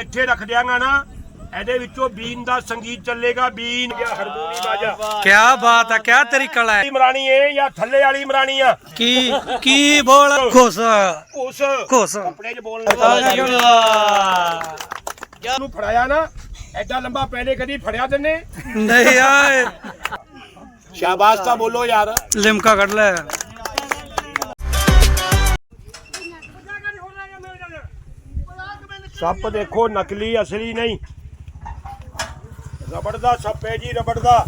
ਇੱਥੇ ਰੱਖ ਦਿਆਂਗਾ ਨਾ ਇਹਦੇ ਵਿੱਚੋਂ ਬੀਨ ਦਾ ਸੰਗੀਤ ਚੱਲੇਗਾ ਬੀਨ। ਜਾਂ ਹਾਰਮੋਨੀ ਬਾਜਾ। ਕਿਆ ਬਾਤ ਹੈ ਕਿਆ ਤੇਰੀ ਕਲਾ ਹੈ ਇਮਰਾਨੀ ਏ ਜਾਂ ਥੱਲੇ ਵਾਲੀ ਇਮਰਾਨੀ ਆ? ਕੀ ਕੀ ਬੋਲ ਖੁਸ਼। ਉਸ ਖੁਸ਼। ਕੱਪੜੇ 'ਚ ਬੋਲਣੇ ਨੂੰ ਫੜਾਇਆ ਨਾ ਐਡਾ ਲੰਬਾ ਪਹਿਲੇ ਕਦੀ ਫੜਿਆ ਤੈਨੇ? ਨਹੀਂ ਆਏ। ਸ਼ਾਬਾਸ਼ ਤਾਂ ਬੋਲੋ ਯਾਰ। ਲਿਮਕਾ ਕੱਢ ਲੈ। ਸੱਪ ਦੇਖੋ ਨਕਲੀ ਅਸਲੀ ਨਹੀਂ। ਰਬੜ ਦਾ ਸੱਪ ਹੈ ਜੀ ਰਬੜ ਦਾ।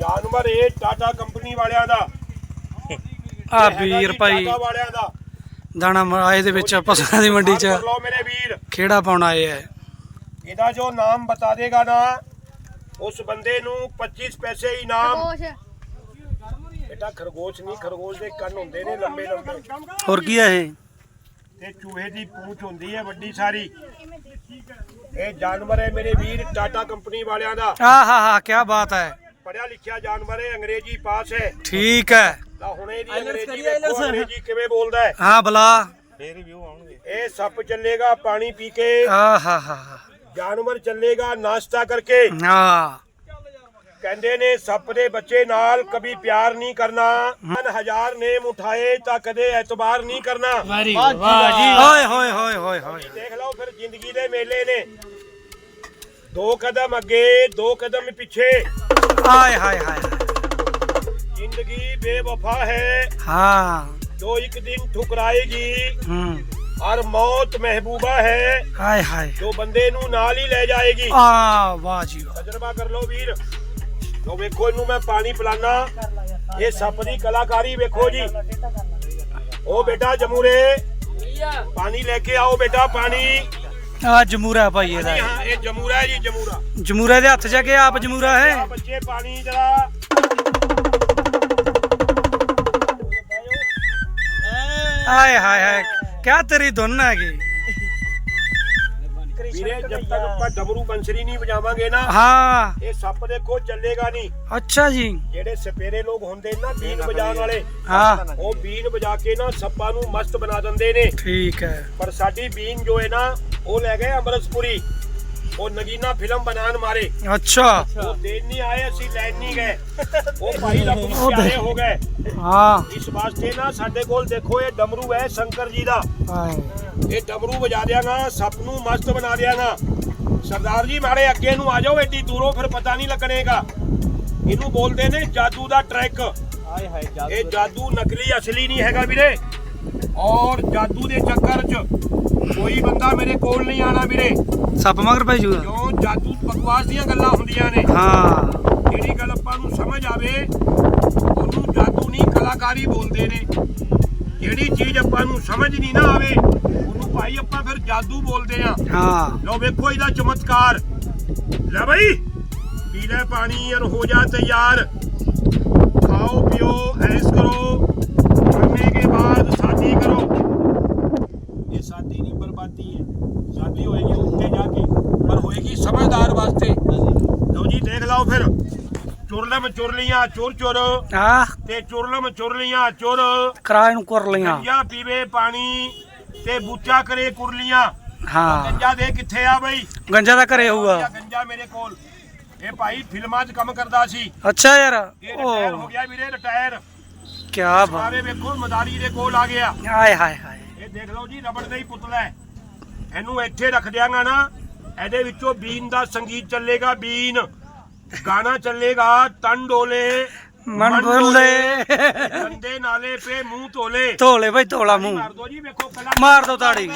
ਜਾਨਵਰ ਇਹ ਟਾਟਾ ਕੰਪਨੀ ਵਾਲਿਆਂ ਦਾ। ਆ ਵੀਰ ਭਾਈ। ਟਾਟਾ ਵਾਲਿਆਂ ਦਾ। ਦਾਣਾ ਆਏ ਦੇ ਵਿੱਚ ਪਸਾਂ ਦੀ ਮੰਡੀ ਚ ਕਰ ਲਓ ਮੇਰੇ ਵੀਰ। ਖੇੜਾ ਪਾਉਣ ਆਏ ਐ ਇਹਦਾ ਜੋ ਨਾਮ ਬਤਾ ਦੇਗਾ ਨਾ ਉਸ ਬੰਦੇ ਨੂੰ 25 ਪੈਸੇ ਇਨਾਮ। ਬੇਟਾ ਖਰਗੋਸ਼ ਨਹੀਂ ਖਰਗੋਸ਼ ਦੇ ਕੰਨ ਹੁੰਦੇ ਨੇ ਲੰਬੇ ਲੰਬੇ ਹੋਰ ਕੀ ਹੈ ਇਹ? ਤੇ ਚੂਹੇ ਦੀ ਪੂੰਛ ਹੁੰਦੀ ਹੈ ਵੱਡੀ ਸਾਰੀ। ਇਹ ਜਾਨਵਰ ਹੈ ਮੇਰੇ ਵੀਰ ਟਾਟਾ ਕੰਪਨੀ ਵਾਲਿਆਂ ਦਾ। ਆ ਹਾ ਹਾ ਕਿਆ ਬਾਤ ਹੈ। ਪੜਿਆ ਲਿਖਿਆ ਜਾਨਵਰ ਹੈ ਅੰਗਰੇਜ਼ੀ ਪਾਸ ਹੈ। ਠੀਕ ਹੈ। ਤਾਂ ਹੁਣ ਇਹਦੀ ਅੰਗਰੇਜ਼ੀ ਵੇਖੋ ਅੰਗਰੇਜ਼ੀ ਕਿਵੇਂ ਬੋਲਦਾ ਹੈ। ਹਾਂ ਬਲਾ। ਇਹ ਸੱਪ ਚੱਲੇਗਾ ਪਾਣੀ ਪੀ ਕੇ। ਆ ਹਾ ਹਾ। ਜਾਨਵਰ ਚੱਲੇਗਾ ਨਾਸ਼ਤਾ ਕਰਕੇ। ਹਾਂ। ਕਹਿੰਦੇ ਨੇ ਸੱਪ ਦੇ ਬੱਚੇ ਨਾਲ ਕभी ਪਿਆਰ ਨਹੀਂ ਕਰਨਾ। ਮਨ ਹਜ਼ਾਰ ਨੇਮ ਉਠਾਏ ਤਾਂ ਕਦੇ ਐਤਬਾਰ ਨਹੀਂ ਕਰਨਾ। ਵਾਹ ਜੀ ਓਏ ਹੋਏ ਹੋਏ ਹੋਏ ਹੋਏ ਦੇਖ ਲਓ ਫਿਰ ਜ਼ਿੰਦਗੀ ਦੇ ਮੇਲੇ ਨੇ। ਦੋ ਕਦਮ ਅੱਗੇ ਦੋ ਕਦਮ ਪਿੱਛੇ। ਆਏ ਹਾਏ ਹਾਏ। ਜ਼ਿੰਦਗੀ ਬੇਵਫਾ ਹੈ। ਹਾਂ। ਜੋ ਇੱਕ ਦਿਨ ਠੁਕਰਾਏਗੀ ਹੂੰ। ਔਰ ਮੌਤ ਮਹਿਬੂਬਾ ਹੈ। ਹਾਏ ਹਾਏ। ਜੋ ਬੰਦੇ ਨੂੰ ਨਾਲ ਹੀ ਲੈ ਜਾਏਗੀ। ਆ ਵਾਹ ਜੀ ਵਾਹ। ਤਜਰਬਾ ਕਰ ਲਓ ਵੀਰ। ਲੋ ਵੇਖੋ ਇਹਨੂੰ ਮੈਂ ਪਾਣੀ ਪਿਲਾਨਾ। ਇਹ ਸੱਪ ਦੀ ਕਲਾਕਾਰੀ ਵੇਖੋ ਜੀ। ਉਹ ਬੇਟਾ ਜਮੂਰੇ ਪਾਣੀ ਲੈ ਕੇ ਆਓ ਬੇਟਾ ਪਾਣੀ। ਆ ਜਮੂਰਾ ਭਾਈ ਇਹਦਾ। ਹਾਂ ਇਹ ਜਮੂਰਾ ਹੈ ਜੀ ਜਮੂਰਾ। ਜਮੂਰੇ ਦੇ ਹੱਥ ਜਾ ਕੇ ਆਪ ਜਮੂਰਾ ਹੈ? ਬੱਚੇ ਪਾਣੀ ਜਰਾ। ਆਏ ਹਾਏ ਹਾਏ। ਕਿਆ ਤੇਰੀ ਧੁਨ ਹੈਗੀ। ਵੀਰੇ ਜਦ ਤੱਕ ਆਪਾਂ ਡਮਰੂ ਬੰਸਰੀ ਨਹੀਂ ਵਜਾਵਾਂਗੇ ਨਾ ਹਾਂ। ਇਹ ਸੱਪ ਦੇਖੋ ਚੱਲੇਗਾ ਨਹੀਂ। ਅੱਛਾ ਜੀ। ਜਿਹੜੇ ਸਪੇਰੇ ਲੋਕ ਹੁੰਦੇ ਨੇ ਨਾ ਬੀਨ ਵਜਾਉਣ ਵਾਲੇ ਹਾਂ। ਉਹ ਬੀਨ ਵਜਾ ਕੇ ਨਾ ਸੱਪਾਂ ਨੂੰ ਮਸਤ ਬਣਾ ਦਿੰਦੇ ਨੇ। ਠੀਕ ਹੈ। ਪਰ ਸਾਡੀ ਬੀਨ ਜੋ ਹੈ ਨਾ ਉਹ ਲੈ ਗਏ ਅੰਮ੍ਰਿਤਸਪੁਰੀ ਉਹ ਨਗੀਨਾ ਫਿਲਮ ਬਣਾਉਣ ਮਾਰੇ। ਅੱਛਾ। ਉਹ ਦੇਣ ਨਹੀਂ ਆਏ ਅਸੀਂ ਲੈਣ ਨਹੀਂ ਗਏ। ਉਹ ਭਾਈ ਰੱਬ ਨੂੰ ਪਿਆਰੇ ਹੋ ਗਏ। ਹਾਂ। ਇਸ ਵਾਸਤੇ ਨਾ ਸਾਡੇ ਕੋਲ ਦੇਖੋ ਇਹ ਡਮਰੂ ਹੈ ਸ਼ੰਕਰ ਜੀ ਦਾ। ਹਾਏ ਇਹ ਡਮਰੂ ਵਜਾ ਦਿਆਂਗਾ ਸੱਪ ਨੂੰ ਮਸਤ ਬਣਾ ਦਿਆਂਗਾ ਸਰਦਾਰ ਜੀ ਮਾਰੇ ਅੱਗੇ ਨੂੰ ਆ ਜਾਓ ਏਡੀ ਦੂਰੋਂ ਫਿਰ ਪਤਾ ਨਹੀਂ ਲੱਗਣੇਗਾ। ਇਹਨੂੰ ਬੋਲਦੇ ਨੇ ਜਾਦੂ ਦਾ ਟਰੈਕ। ਇਹ ਜਾਦੂ ਨਕਲੀ ਅਸਲੀ ਨਹੀਂ ਹੈਗਾ ਵੀਰੇ। ਔਰ ਜਾਦੂ ਦੇ ਚੱਕਰ 'ਚ ਕੋਈ ਬੰਦਾ ਮੇਰੇ ਕੋਲ ਨਹੀਂ ਆਣਾ ਵੀਰੇ। ਸੱਪ ਮਗਰ ਪੈ ਜੂਗਾ। ਕਿਉਂ? ਜਾਦੂ ਬਕਵਾਸ ਦੀਆਂ ਗੱਲਾਂ ਹੁੰਦੀਆਂ ਨੇ। ਹਾਂ। ਜਿਹੜੀ ਗੱਲ ਆਪਾਂ ਨੂੰ ਸਮਝ ਆਵੇ ਉਹਨੂੰ ਜਾਦੂ ਨਹੀਂ ਕਲਾਕਾਰੀ ਬੋਲਦੇ ਨੇ। ਜਿਹੜੀ ਚੀਜ਼ ਆਪਾਂ ਨੂੰ ਸਮਝ ਨਹੀਂ ਨਾ ਆਵੇ ਉਹਨੂੰ ਭਾਈ ਆਪਾਂ ਫਿਰ ਜਾਦੂ ਬੋਲਦੇ ਆ। ਹਾਂ। ਲਓ ਵੇਖੋ ਇਹਦਾ ਚਮਤਕਾਰ। ਲੈ ਬਈ ਪੀ ਲੈ ਪਾਣੀ ਔਰ ਹੋ ਜਾ ਤਿਆਰ। ਖਾਓ ਪਿਓ ਐਸ ਕਰੋ। ਸ਼ਾਦੀ ਕਰੋ। ਇਹ ਸ਼ਾਦੀ ਨਹੀਂ ਬਰਬਾਦੀ ਹੈ। ਸ਼ਾਦੀ ਹੋਏਗੀ ਉੱਤੇ ਜਾ ਕੇ ਪਰ ਹੋਏਗੀ ਸਮਝਦਾਰ ਵਾਸਤੇ। ਲਓ ਜੀ ਦੇਖ ਲਓ ਫਿਰ। ਚੁਰਲਮ ਚੁਰਲੀਆਂ ਚੁਰ ਚੁਰ। ਆ। ਤੇ ਚੁਰਲਮ ਚੁਰਲੀਆਂ ਚੁਰ। ਕਰਾ ਇਹਨੂੰ ਕਰ ਲਈਆਂ। ਗੰਜਾ ਪੀਵੇ ਪਾਣੀ ਤੇ ਬੂਚਾ ਕਰੇ ਕੁਰਲੀਆਂ ਹਾਂ। ਗੰਜਾ ਦੇ ਕਿੱਥੇ ਆ ਬਈ? ਗੰਜਾ ਦਾ ਘਰੇ ਹੋਊਗਾ। ਗੰਜਾ ਮੇਰੇ ਕੋਲ। ਇਹ ਭਾਈ ਫਿਲਮਾਂ 'ਚ ਕੰਮ ਕਰਦਾ ਸੀ। ਅੱਛਾ ਯਾਰ। ਇਹ ਰਿਟਾਇਰ ਹੋ ਗਿਆ ਵੀਰੇ ਰਿਟਾਇਰ ਕੀ ਬਾਤ। ਸਾਰੇ ਵੇਖੋ ਮਦਾਰੀ ਦੇ ਕੋਲ ਆ ਗਿਆ। ਆਏ ਹਾਏ ਹਾਏ। ਇਹ ਦੇਖ ਲਓ ਜੀ ਰਬੜ ਦਾ ਹੀ ਪੁਤਲਾ ਹੈ। ਇਹਨੂੰ ਇੱਥੇ ਰੱਖ ਦਿਆਂਗਾ ਨਾ ਇਹਦੇ ਵਿੱਚੋਂ ਬੀਨ ਦਾ ਸੰਗੀਤ ਚੱਲੇਗਾ ਬੀਨ। ਗਾਣਾ ਚੱਲੇਗਾ ਤਨ ਡੋਲੇ ਮਨ ਬੋਲੇ ਗੰਦੇ ਨਾਲੇ ਪੇ ਮੂੰਹ ਧੋਲੇ। ਧੋਲੇ ਭਾਈ ਧੋਲਾ ਮੂੰਹ। ਮਾਰ ਦੋ ਜੀ ਵੇਖੋ ਕਲਾ ਮਾਰ ਦੋ ਤਾੜੀ।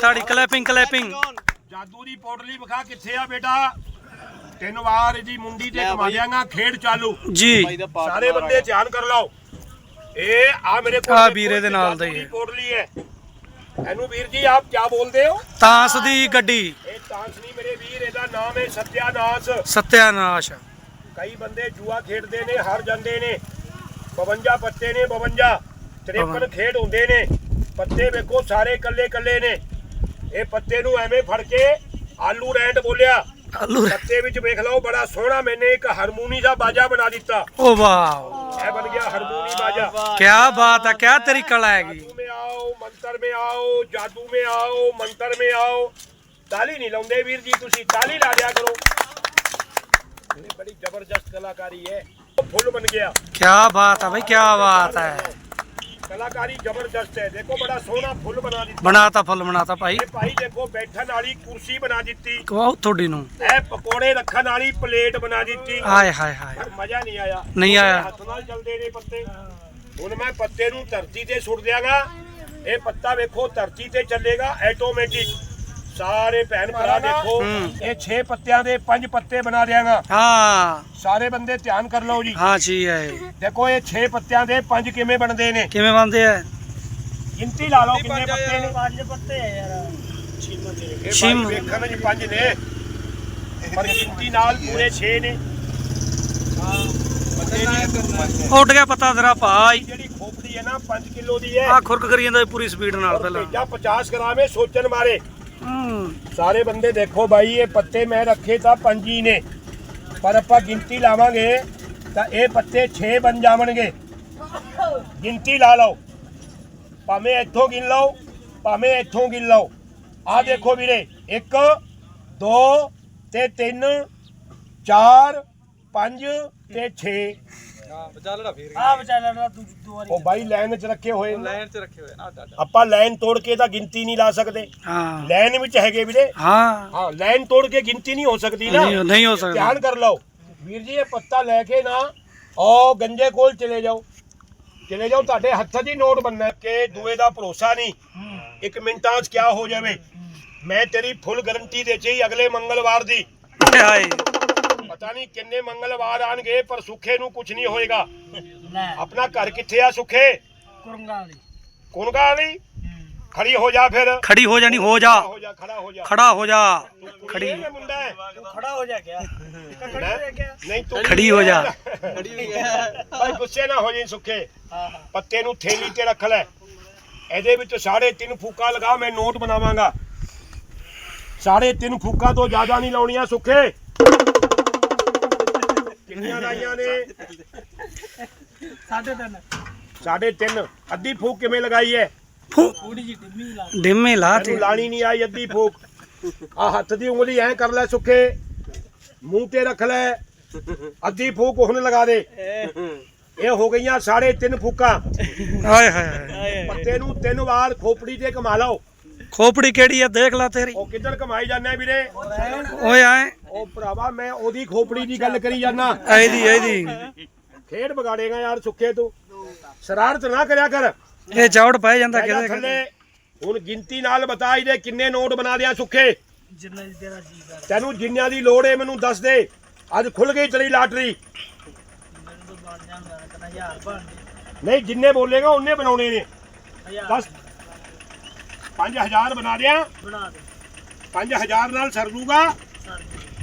ਤਾੜੀ ਕਲੈਪਿੰਗ ਕਲੈਪਿੰਗ ਜਾਦੂ ਦੀ ਪੌੜਲੀ ਵਿਖਾ ਕਿੱਥੇ ਆ ਬੇਟਾ? ਤਿੰਨ ਵਾਰ ਇਹਦੀ ਮੁੰਡੀ ਤੇ ਦਿਆਂਗਾ ਖੇਡ ਚਾਲੂ। ਜੀ। ਸਾਰੇ ਬੰਦੇ ਧਿਆਨ ਕਰ ਲਓ। ਇਹ ਆ ਮੇਰੇ ਕੋਲ ਦੇਖੋ, ਵੀਰੇ ਦੇ ਨਾਲ ਦਾ ਹੈ। ਇਹਨੂੰ ਵੀਰ ਜੀ ਆਪ ਕੀ ਬੋਲਦੇ ਹੋ? ਤਾਂਸ ਦੀ ਗੱਡੀ। ਇਹ ਤਾਂਸ ਨਹੀਂ ਮੇਰੇ ਵੀਰ ਇਹਦਾ ਨਾਮ ਹੈ ਸਤਿਆਨਾਸ਼। ਸਤਿਆਨਾਸ਼। ਕਈ ਬੰਦੇ ਜੂਆ ਖੇਡਦੇ ਨੇ ਹਾਰ ਜਾਂਦੇ ਨੇ। 52 ਪੱਤੇ ਨੇ 52 53 ਖੇਡ ਹੁੰਦੇ ਨੇ। ਪੱਤੇ ਵੇਖੋ ਸਾਰੇ ਕੱਲੇ ਕੱਲੇ ਨੇ। ਇਹ ਪੱਤੇ ਨੂੰ ਐਵੇਂ ਫੜ ਕੇ ਆਲੂ ਰੈਂਟ ਬੋਲਿਆ। ਆਲੂ ਵਿੱਚ ਵੇਖ ਲਓ ਬੜਾ ਸੋਹਣਾ ਮੈਨੇ ਇੱਕ ਹਾਰਮੋਨੀ ਦਾ ਬਾਜਾ ਬਣਾ ਦਿੱਤਾ। ਓ ਵਾਹ ਇਹ ਬਣ ਗਿਆ ਹਾਰਮੋਨੀ ਬਾਜਾ। ਕੀ ਬਾਤ ਹੈ ਕੀ ਤੇਰੀ ਕਲਾ ਵੀਰ ਜੀ ਤੁਸੀਂ ਤਾਲੀ ਲਾ ਦਿਆ ਕਰੋ। ਬੜੀ ਜ਼ਬਰਦਸਤ ਕਲਾਕਾਰੀ ਹੈ। ਫੁੱਲ ਬਣ ਗਿਆ। ਕੀ ਬਾਤ ਹੈ ਭਾਈ ਕੀ ਬਾਤ ਹੈ। ਕਲਾਕਾਰੀ ਜ਼ਬਰਦਸਤ ਹੈ। ਦੇਖੋ ਬੜਾ ਸੋਹਣਾ ਫੁੱਲ ਬਣਾ ਦਿੱਤਾ। ਬਣਾਤਾ ਫੁੱਲ ਬਣਾਤਾ ਭਾਈ। ਇਹ ਭਾਈ ਦੇਖੋ ਬੈਠਣ ਵਾਲੀ ਕੁਰਸੀ ਬਣਾ ਦਿੱਤੀ। ਕਵਾਓ ਤੁਹਾਡੀ ਨੂੰ। ਇਹ ਪਕੌੜੇ ਰੱਖਣ ਵਾਲੀ ਪਲੇਟ ਬਣਾ ਦਿੱਤੀ। ਹਾਏ ਹਾਏ ਹਾਏ। ਪਰ ਮਜ਼ਾ ਨਹੀਂ ਆਇਆ। ਨਹੀਂ ਆਇਆ। ਹੱਥ ਨਾਲ ਚਲਦੇ ਨੇ ਪੱਤੇ। ਹੁਣ ਮੈਂ ਪੱਤੇ ਨੂੰ ਧਰਤੀ ਤੇ ਸੁੱਟ ਦਿਆਂਗਾ। ਇਹ ਪੱਤਾ ਵੇਖੋ ਧਰਤੀ ਤੇ ਚੱਲੇਗਾ ਆਟੋਮੈਟਿਕ ਸਾਰੇ ਭੈਣ ਭਰਾ ਦੇਖੋ ਇਹ 6 ਪੱਤਿਆਂ ਦੇ 5 ਪੱਤੇ ਬਣਾ ਦਿਆਂਗਾ ਹਾਂ। ਸਾਰੇ ਬੰਦੇ ਧਿਆਨ ਕਰ ਲਓ ਜੀ। ਹਾਂ ਜੀ ਹੈ। ਦੇਖੋ ਇਹ 6 ਪੱਤਿਆਂ ਦੇ 5 ਕਿਵੇਂ ਬਣਦੇ ਨੇ? ਕਿਵੇਂ ਬਣਦੇ ਆ? ਗਿਣਤੀ ਲਾ ਲਓ ਕਿੰਨੇ ਪੱਤੇ ਨੇ। 5 ਪੱਤੇ ਆ ਯਾਰ। ਛਿਮ ਵੇਖਣ ਜੀ 5 ਨੇ। ਪਰ ਗਿਣਤੀ ਨਾਲ ਪੂਰੇ 6 ਨੇ। ਉੱਡ ਗਿਆ ਪਤਾ ਜ਼ਰਾ ਭਾਈ। ਜਿਹੜੀ ਖੋਪੜੀ ਹੈ ਨਾ 5 ਕਿਲੋ ਦੀ ਹੈ। ਆ ਖੁਰਕ ਕਰੀ ਜਾਂਦਾ ਪੂਰੀ ਸਪੀਡ ਨਾਲ ਪਹਿਲਾਂ। 50 ਗ੍ਰਾਮ ਇਹ ਸੋਚਣ ਮਾਰੇ। ਸਾਰੇ ਬੰਦੇ ਦੇਖੋ ਬਾਈ ਇਹ ਪੱਤੇ ਮੈਂ ਰੱਖੇ ਤਾਂ ਪੰਜ ਹੀ ਨੇ। ਪਰ ਆਪਾਂ ਗਿਣਤੀ ਲਾਵਾਂਗੇ ਤਾਂ ਇਹ ਪੱਤੇ 6 ਬਣ ਜਾਵਣਗੇ। ਗਿਣਤੀ ਲਾ ਲਓ। ਭਾਵੇਂ ਇੱਥੋਂ ਗਿਣ ਲਓ ਭਾਵੇਂ ਇੱਥੋਂ ਗਿਣ ਲਓ। ਆਹ ਦੇਖੋ ਵੀਰੇ 1 2 ਤੇ 3 4 5 ਤੇ 6 ਆ ਵਿਚਾਰਾ ਤੂੰ ਦੋ ਵਾਰੀ ਉਹ ਬਾਈ ਲਾਈਨ 'ਚ ਰੱਖੇ ਹੋਏ ਨੇ। ਲਾਈਨ 'ਚ ਰੱਖੇ ਹੋਏ ਨਾ ਅੱਡ ਅੱਡ। ਆਪਾਂ ਲਾਈਨ ਤੋੜ ਕੇ ਤਾਂ ਗਿਣਤੀ ਨਹੀਂ ਲਾ ਸਕਦੇ। ਹਾਂ। ਲਾਈਨ ਵਿੱਚ ਹੈਗੇ ਵੀਰੇ। ਹਾਂ। ਹਾਂ ਲਾਈਨ ਤੋੜ ਕੇ ਗਿਣਤੀ ਨਹੀਂ ਹੋ ਸਕਦੀ ਨਾ। ਨਹੀਂ ਨਹੀਂ ਹੋ ਸਕਦਾ। ਧਿਆਨ ਕਰ ਲਓ। ਵੀਰ ਜੀ ਇਹ ਪੱਤਾ ਲੈ ਕੇ ਨਾ ਉਹ ਗੰਜੇ ਕੋਲ ਚਲੇ ਜਾਓ। ਚਲੇ ਜਾਓ ਤੁਹਾਡੇ ਹੱਥ ਦੀ ਨੋਟ ਬੰਨਣਾ ਕਿ ਦੂਏ ਦਾ ਭਰੋਸਾ ਨਹੀਂ। ਇੱਕ ਮਿੰਟਾਂ 'ਚ ਕਿਆ ਹੋ ਜਾਵੇ। ਮੈਂ ਤੇਰੀ ਫੁੱਲ ਗਾਰੰਟੀ ਦੇ ਚੀ ਅਗਲੇ ਮੰਗਲਵਾਰ ਦੀ ਹਾਏ। ਪਤਾ ਨਹੀਂ ਕਿੰਨੇ ਮੰਗਲਵਾਰ ਆਣਗੇ ਪਰ ਸੁੱਖੇ ਨੂੰ ਕੁਝ ਨਹੀਂ ਹੋਏਗਾ। ਲੈ। ਆਪਣਾ ਘਰ ਕਿੱਥੇ ਆ ਸੁੱਖੇ? ਕੁਰੰਗਾ ਵਾਲੀ ਖੜੀ ਹੋ ਜਾ ਫਿਰ। ਖੜੀ ਹੋ ਜਾਣੀ ਹੋ ਜਾ। ਹੋ ਜਾ ਖੜਾ ਹੋ ਜਾ। ਖੜਾ ਹੋ ਜਾ। ਖੜੀ ਖੜੀ। ਇਹ ਮੁੰਡਾ। ਹੈ ਤੂੰ ਖੜਾ ਹੋ ਜਾ ਗਿਆ ਮੈਂ- ਨਹੀਂ ਤੂੰ ਖੜੀ ਹੋ ਜਾ। ਖੜੀ ਹੋਈ ਹੈ ਭਾਈ ਗੁੱਸੇ ਨਾ ਹੋ ਜਾਈਂ ਸੁੱਖੇ। ਪੱਤੇ ਨੂੰ ਥੈਲੀ ਤੇ ਰੱਖ ਲੈ। ਇਹਦੇ ਵਿੱਚ ਸਾਢੇ ਤਿੰਨ ਫੂਕਾ ਲਗਾ ਮੈਂ ਨੋਟ ਬਣਾਵਾਂਗਾ। ਸਾਢੇ ਤਿੰਨ ਫੂਕਾ ਤੋਂ ਜ਼ਿਆਦਾ ਨਹੀਂ ਲਾਉਣੀਆਂ ਸੁੱਖੇ। ਕਿੰਨੀਆਂ ਲਾਈਆਂ ਨੇ? ਸਾਢੇ ਤਿੰਨ। ਸਾਢੇ ਤਿੰਨ। ਅੱਧੀ ਫੂਕ ਕਿਵੇਂ ਲਗਾਈ ਹੈ ਥੋੜੀ ਜਿਹੀ ਡਿੰਮੀ ਲਾ ਡਿੰਮੇ ਲਾ ਤੈਨੂੰ ਤੇ ਲਾਣੀ ਨਹੀਂ ਆਈ ਅੱਧੀ ਫੂਕ। ਆ ਹੱਥ ਦੀ ਉਂਗਲੀ ਐ ਕਰ ਲੈ ਸੁੱਖੇ। ਮੂੰਹ ਤੇ ਰੱਖ ਲੈ। ਅੱਧੀ ਫੂਕ ਹੁਣ ਲਗਾ ਦੇ। ਇਹ ਹੋ ਗਈਆਂ ਸਾਢੇ ਤਿੰਨ ਫੂਕਾਂ। ਹਾਏ ਹਾਏ ਹਾਏ। ਪੱਤੇ ਨੂੰ ਤਿੰਨ ਵਾਰ ਖੋਪੜੀ ਤੇ ਘੁਮਾ ਲਓ। ਖੋਪੜੀ ਕਿਹੜੀ ਆ? ਦੇਖ ਲੈ ਤੇਰੀ। ਉਹ ਕਿੱਧਰ ਕਮਾਈ ਜਾਂਦਾ ਵੀਰੇ? ਓਏ ਆਏ। ਉਹ ਭਰਾਵਾ ਮੈਂ ਉਹਦੀ ਖੋਪੜੀ ਦੀ ਗੱਲ ਕਰੀ ਜਾਂਦਾ। ਐਦੀ ਐਦੀ ਖੇਡ ਵਿਗਾੜੇਗਾ ਯਾਰ ਸੁੱਖੇ ਤੂੰ। ਸ਼ਰਾਰਤ ਨਾ ਕਰਿਆ ਕਰ। ਇਹ ਚੌੜ ਪੈ ਜਾਂਦਾ ਕਿਤੇ ਥੱਲੇ ਹੁਣ ਗਿਣਤੀ ਨਾਲ ਬਤਾ ਇਹਦੇ ਕਿੰਨੇ ਨੋਟ ਬਣਾ ਦਿਆਂ ਸੁੱਖੇ। ਜਿੰਨਾ ਜੀ ਤੇਰਾ ਜੀ ਕਰ। ਤੈਨੂੰ ਜਿੰਨਿਆਂ ਦੀ ਲੋੜ ਏ ਮੈਨੂੰ ਦੱਸ ਦੇ। ਅੱਜ ਖੁੱਲ ਗਈ ਤੇਰੀ ਲਾਟਰੀ। ਨਹੀਂ ਜਿੰਨੇ ਬੋਲੇਗਾ ਉਹਨੇ ਬਣਾਉਣੇ ਨੇ। ਹਜ਼ਾਰ। ਦੱਸ। 5000 ਬਣਾ ਦਿਆਂ ਬਣਾ ਦੇ। 5000 ਨਾਲ ਸਰ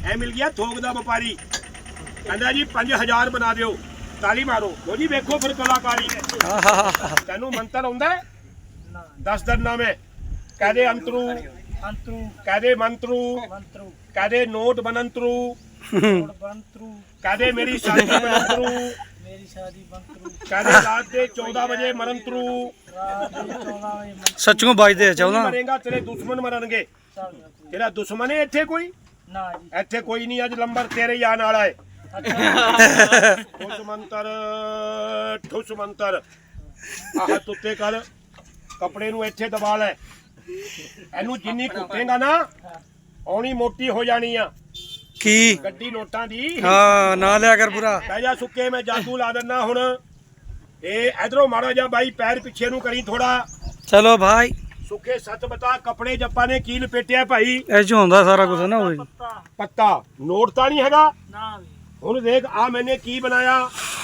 ਐ ਮਿਲ ਗਿਆ ਥੋਕ ਦਾ ਵਪਾਰੀ। ਕਹਿੰਦਾ ਜੀ 5000 ਬਣਾ ਦਿਓ। ਤਾਲੀ ਮਾਰੋ। ਲੋ ਜੀ ਵੇਖੋ ਫਿਰ ਕਲਾਕਾਰੀ। ਤੈਨੂੰ ਮੰਤਰ ਆਉਂਦਾ ਦੱਸ ਦਿਨਾ ਮੈਂ। ਕਹਦੇ ਅੰਤਰੂ ਅੰਤਰੂ ਕਹਦੇ ਮੰਤਰੂ ਮੰਤਰੂ। ਕਹਦੇ ਨੋਟ ਬਣੰਤਰੂ ਕੋੜ ਬੰਤਰੂ ਕਹਦੇ ਮੇਰੀ ਸ਼ਾਦੀ ਬਣੰਤਰੂ ਮੇਰੀ ਸ਼ਾਦੀ ਬੰਤਰੂ ਕਹਦੇ ਰਾਤ ਦੇ 14 ਵਜੇ ਮਰੰਤਰੂ। ਰਾਤ ਦੇ 14 ਵਜੇ ਸੱਚੋਂ ਵੱਜਦੇ ਆ ਤੂੰ 14 ਮਰੇਗਾ ਤੇਰੇ ਦੁਸ਼ਮਣ ਮਰਨਗੇ। ਤੇਰਾ ਦੁਸ਼ਮਣ ਹੈ ਇੱਥੇ ਕੋਈ? ਨਾ ਜੀ। ਇੱਥੇ ਕੋਈ ਨਹੀਂ ਅੱਜ ਲੰਬਰ ਤੇਰੇ ਹੀ ਆਉਣ ਵਾਲਾ ਠੁਸ ਮੰਤਰ ਠੁਸ ਮੰਤਰ। ਆਹ ਤੁੱਤੇ ਕਰ ਕਪੜੇ ਨੂੰ ਇੱਥੇ ਦਬਾ ਲੈ। ਇਹਨੂੰ ਜਿੰਨੀ ਕੁੱਟੇਗਾ ਨਾ ਔਣੀ ਮੋਟੀ ਹੋ ਜਾਣੀ ਆ। ਕੀ? ਗੱਡੀ ਨੋਟਾਂ ਦੀ। ਹਾਂ ਨਾ ਲਿਆ ਕਰ ਪੂਰਾ। ਕਹਿ ਜਾ ਸੁੱਕੇ ਮੈਂ ਜਾਦੂ ਲਾ ਦਿੰਦਾ ਹੁਣ। ਇਹ ਇਧਰੋਂ ਮਾੜਾ ਜਾ ਬਾਈ ਪੈਰ ਪਿੱਛੇ ਨੂੰ ਕਰੀ ਥੋੜਾ ਚਲੋ ਭਾਈ। ਸੁੱਕੇ ਸੱਚ ਬਤਾ ਕੱਪੜੇ ਜੱਪਾ ਨੇ ਕੀ ਲਪੇਟਿਆ ਭਾਈ? ਇਹ ਚ ਹੁੰਦਾ ਸਾਰਾ ਕੁਝ ਨਾ ਹੋਈ ਪੱਤਾ। ਪੱਤਾ। ਨੋਟ ਤਾਂ ਨਹੀਂ ਹੈਗਾ? ਨਾ ਵੀ ਹੁਣ ਦੇਖ ਆ ਮੈਨੇ ਕੀ ਬਣਾਇਆ?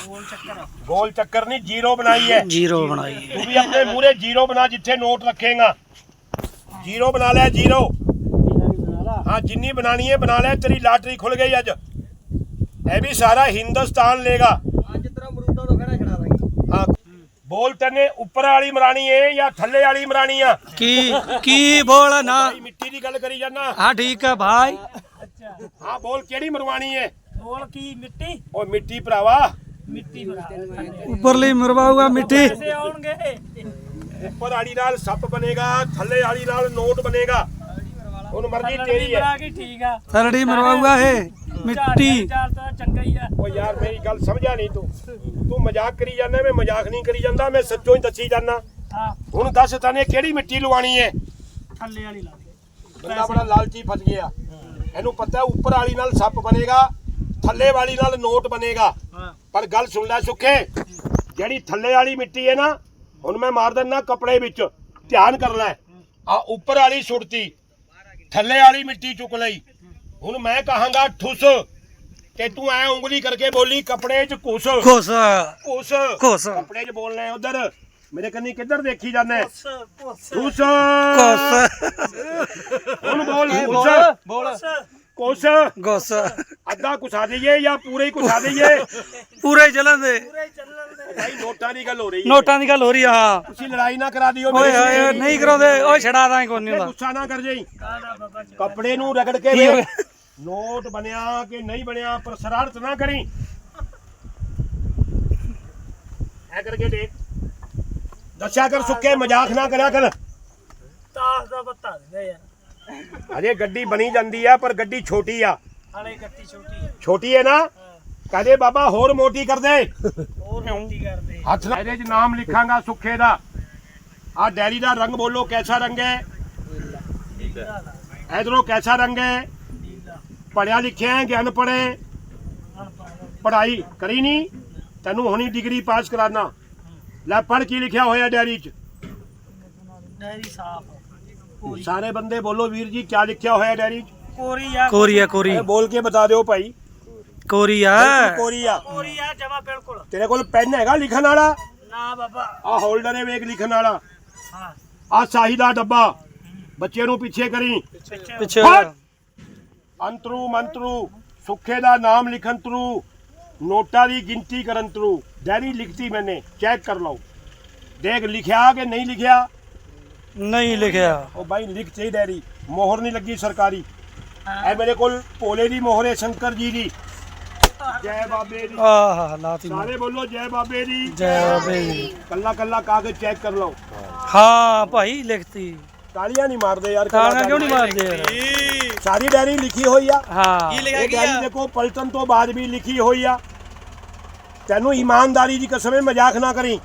ਗੋਲ ਚੱਕਰ। ਗੋਲ ਚੱਕਰ ਨਹੀਂ ਜ਼ੀਰੋ ਬਣਾਈ ਹੈ। ਜ਼ੀਰੋ ਬਣਾਈ ਤੂੰ ਵੀ ਆਪਣੇ ਮੂਰੇ ਜ਼ੀਰੋ ਬਣਾ ਜਿੱਥੇ ਨੋਟ ਰੱਖੇਗਾ। ਜ਼ੀਰੋ ਬਣਾ ਲੈ ਜ਼ੀਰੋ। ਹਾਂ ਜਿੰਨੀ ਬਣਾਣੀ ਹੈ ਬਣਾ ਲੈ ਤੇਰੀ ਲਾਟਰੀ ਖੁੱਲ ਗਈ ਅੱਜ। ਇਹ ਵੀ ਸਾਰਾ ਹਿੰਦੁਸਤਾਨ ਲੇਗਾ ਅੱਜ ਤੇਰਾ ਮਰੂਦਾਂ ਤੋਂ ਖੜਾ ਛੜਾ ਦਾਂਗੇ ਹਾਂ ਬੋਲ ਤੈਨੇ ਉੱਪਰ ਵਾਲੀ ਮਰਾਣੀ ਹੈ ਜਾਂ ਥੱਲੇ ਵਾਲੀ ਮਰਾਣੀ ਆ? ਕੀ ਕੀ ਬੋਲ ਨਾ? ਭਾਈ ਮਿੱਟੀ ਦੀ ਗੱਲ ਕਰੀ ਜਾਨਾ ਹਾਂ ਠੀਕ ਹੈ ਭਾਈ। ਅੱਛਾ ਹਾਂ ਬੋਲ ਕਿਹੜੀ ਮਰਵਾਣੀ ਹੈ ਗੋਲ ਕੀ ਮਿੱਟੀ? ਓ ਮਿੱਟੀ ਭਰਾਵਾ। ਮਿੱਟੀ ਉੱਪਰਲੀ ਮਰਵਾਊਗਾ ਮਿੱਟੀ। ਪੈਸੇ ਆਉਣਗੇ। ਉੱਪਰ ਵਾਲੀ ਨਾਲ ਸੱਪ ਬਣੇਗਾ ਥੱਲੇ ਵਾਲੀ ਨਾਲ ਨੋਟ ਬਣੇਗਾ। ਹੁਣ ਮਰਜ਼ੀ ਤੇਰੀ ਹੈ। ਬਣਾ ਕੇ ਠੀਕ ਆ। ਥਲੜੀ ਮਰਵਾਊਗਾ ਇਹ ਮਿੱਟੀ। ਚਾਰ ਤਾਂ ਚੰਗਾ ਹੀ ਆ। ਓ ਯਾਰ ਮੇਰੀ ਗੱਲ ਸਮਝਿਆ ਨਹੀਂ ਤੂੰ। ਤੂੰ ਮਜ਼ਾਕ ਕਰੀ ਜਾਂਦਾ ਮੈਂ ਮਜ਼ਾਕ ਨਹੀਂ ਕਰੀ ਜਾਂਦਾ ਮੈਂ ਸੱਚੋਂ ਹੀ ਦੱਸੀ ਜਾਂਦਾ। ਹਾਂ। ਹੁਣ ਦੱਸ ਤਨੇ ਕਿਹੜੀ ਮਿੱਟੀ ਲਵਾਣੀ ਹੈ? ਥੱਲੇ ਵਾਲੀ ਲਾ ਦੇ। ਬੰਦਾ ਬੜਾ ਲਾਲਚੀ ਫਸ ਗਿਆ। ਇਹਨੂੰ ਪਤਾ ਹੈ ਉੱਪਰ ਵਾਲੀ ਨਾਲ ਸੱਪ ਬਣੇਗਾ ਥੱਲੇ ਵਾਲੀ ਨਾਲ ਨੋਟ ਬਣੇਗਾ। ਹਾਂ। ਪਰ ਗੱਲ ਸੁਣ ਲੈ ਸੁੱਖੇ ਜਿਹੜੀ ਥੱਲੇ ਵਾਲੀ ਮਿੱਟੀ ਹੈ ਨਾ ਹੁਣ ਮੈਂ ਮਾਰ ਦਿੰਦਾ ਕੱਪੜੇ ਵਿੱਚ ਧਿਆਨ ਕਰ ਲੈ। ਆ ਉੱਪਰ ਵਾਲੀ ਸੁੱਟਤੀ। ਥੱਲੇ ਵਾਲੀ ਮਿੱਟੀ ਚੁੱਕ ਲਈ। ਹੁਣ ਮੈਂ ਕਹਾਂਗਾ ਠੁੱਸ। ਤੇ ਤੂੰ ਐ ਉਂਗਲੀ ਕਰਕੇ ਬੋਲੀ ਕੱਪੜੇ 'ਚ ਘੁਸ। ਖੁਸ ਘੁਸ। ਘੁਸ। ਕੱਪੜੇ 'ਚ ਬੋਲਣਾ ਹੈ ਉਧਰ। ਮੇਰੇ ਕੰਨੀ ਕਿੱਧਰ ਦੇਖੀ ਜਾਂਦਾ? ਠੁੱਸ। ਘੁਸ। ਹੁਣ ਬੋਲ ਬੋਲ। ਘੁਸ ਘੁਸ ਅੱਧਾ ਘੁਸਾ ਦਈਏ ਜਾਂ ਪੂਰੇ ਹੀ ਘੁਸਾ ਦਈਏ ਪੂਰੇ ਹੀ ਚੱਲਣ ਦੇ। ਪੂਰੇ ਚੱਲਣ ਦੇ। ਭਾਈ ਨੋਟਾਂ ਦੀ ਗੱਲ ਹੋ ਰਹੀ ਹੈ। ਨੋਟਾਂ ਦੀ ਗੱਲ ਹੋ ਰਹੀ ਆ ਹਾਂ। ਤੁਸੀਂ ਲੜਾਈ ਨਾ ਕਰਾ ਦਿਓ ਓਏ ਮੇਰੇ ਹੋਏ ਨਾਲ। ਨਹੀਂ ਕਰਾਉਂਦੇ। ਓਏ ਛੜਾ ਦਾਂ ਕੋਈ ਨਹੀਂ ਇਹ ਹੁੰਦਾ। ਗੁੱਸਾ ਨਾ ਕਰ ਜਾਈ। ਕਾੜਾ ਬਾਬਾ ਜੀ। ਕੱਪੜੇ ਨੂੰ ਰਗੜ ਕੇ ਕੀ ਹੋ ਵੇਖ। ਗਿਆ? ਨੋਟ ਬਣਿਆ ਕਿ ਨਹੀਂ ਬਣਿਆ ਪਰ ਸ਼ਰਾਰਤ ਨਾ ਕਰੀ। ਐ ਕਰਕੇ ਦੇਖ। ਦੱਸਿਆ ਕਰ ਸੁੱਕੇ ਮਜ਼ਾਕ ਨਾ ਕਰਿਆ ਕਰ। ਤਾਸ ਦਾ ਬੱਤਾ ਦੇ ਯਾਰ ਅਜੇ ਗੱਡੀ ਬਣੀ ਜਾਂਦੀ ਆ ਪਰ ਗੱਡੀ ਛੋਟੀ ਆ। ਹਾਲੇ ਗੱਤੀ ਛੋਟੀ ਆ। ਛੋਟੀ ਹੈ ਨਾ? ਕਹਦੇ ਬਾਬਾ ਹੋਰ ਮੋਟੀ ਕਰ ਦੇ। ਹੋਰ ਮੋਟੀ ਕਰਦੇ ਹੱਥ ਨਾਲ ਇਹਦੇ 'ਚ ਨਾਮ ਲਿਖਾਂਗਾ ਸੁੱਖੇ ਦਾ। ਆ ਡੈਰੀ ਦਾ ਰੰਗ ਬੋਲੋ ਕੈਸਾ ਰੰਗ ਹੈ? ਇਧਰੋਂ ਕੈਸਾ ਰੰਗ ਹੈ? ਨੀਲਾ। ਪੜਿਆ ਲਿਖਿਆ ਹੈ ਕਿ ਹੈ ਅਨਪੜ੍ਹ। ਪੜ੍ਹਾਈ ਕਰੀ ਨਹੀਂ ਤੈਨੂੰ ਹੁਣੀ ਡਿਗਰੀ ਪਾਸ ਕਰਾਨਾ। ਲੈ ਪੜ੍ਹ ਕੀ ਲਿਖਿਆ ਹੋਇਆ ਡੈਰੀ 'ਚ? ਡੈਰੀ ਸਾਫ਼ ਸਾਰੇ ਬੰਦੇ ਬੋਲੋ ਵੀਰ ਜੀ ਕੀ ਲਿਖਿਆ ਹੋਇਆ ਡੈਰੀ 'ਚ ਪੂਰੀ ਆ। ਕੋਰੀ ਆ ਕੋਰੀ। ਇਹ ਬੋਲ ਕੇ ਬਤਾ ਦਿਓ ਭਾਈ। ਕੋਰੀ ਆ। ਕੋਰੀ ਆ। ਪੂਰੀ ਆ ਜਮਾ ਬਿਲਕੁਲ। ਤੇਰੇ ਕੋਲ ਪੈਨ ਹੈਗਾ ਲਿਖਣ ਵਾਲਾ? ਨਾ ਬਾਬਾ। ਆ ਹੋਲਡਰ ਹੈ ਵੇਖ ਲਿਖਣ ਵਾਲਾ। ਹਾਂ। ਆ ਸਾਹੀ ਦਾ ਡੱਬਾ। ਬੱਚੇ ਨੂੰ ਪਿੱਛੇ ਕਰੀ। ਪਿੱਛੇ। ਪਿੱਛੇ। ਹਟ! ਅੰਤਰੂ ਮੰਤਰੂ ਸੁੱਖੇ ਦਾ ਨਾਮ ਲਿਖਣ ਤਰੂ। ਨੋਟਾਂ ਦੀ ਗਿਣਤੀ ਕਰਨ ਤਰੂ। ਡੈਰੀ ਲਿਖਤੀ ਮੈਨੇ। ਚੈੱਕ ਕਰ ਲਓ। ਦੇਖ ਲਿਖਿਆ ਕਿ ਨਹੀਂ ਲਿਖਿਆ? ਨਹੀਂ ਲਿਖਿਆ। ਉਹ ਬਾਈ ਲਿਖ ਚਾਹੀ ਡੈਰੀ ਮੋਹਰ ਨਹੀਂ ਲੱਗੀ ਸਰਕਾਰੀ। ਇਹ ਮੇਰੇ ਕੋਲ ਭੋਲੇ ਦੀ ਮੋਹਰ ਹੈ ਸ਼ੰਕਰ ਜੀ ਦੀ। ਜੈ ਬਾਬੇ ਦੀ। ਆਹ ਲਾਤੀ ਸਾਰੇ ਬੋਲੋ ਜੈ ਬਾਬੇ ਦੀ। ਜੈ ਬਾਬੇ ਕੱਲਾ ਕੱਲਾ ਕਾਗਜ਼ ਚੈੱਕ ਕਰ ਲਓ। ਹਾਂ ਭਾਈ ਲਿਖਤੀ। ਤਾਲੀਆਂ ਨਹੀਂ ਮਾਰਦੇ ਯਾਰ ਤਾਣਾ ਕਿਉਂ ਨਹੀਂ ਮਾਰਦੇ ਯਾਰ? ਸਾਰੀ ਡੈਰੀ ਲਿਖੀ ਹੋਈ ਆ। ਹਾਂ। ਇਹ ਡੈਰੀ ਦੇਖੋ ਪਲਟਨ ਤੋਂ ਬਾਅਦ ਵੀ ਲਿਖੀ ਹੋਈ ਆ। ਤੈਨੂੰ ਇਮਾਨਦਾਰੀ ਦੀ ਕਸਮ ਮਜ਼ਾਕ ਨਾ ਕਰੀ।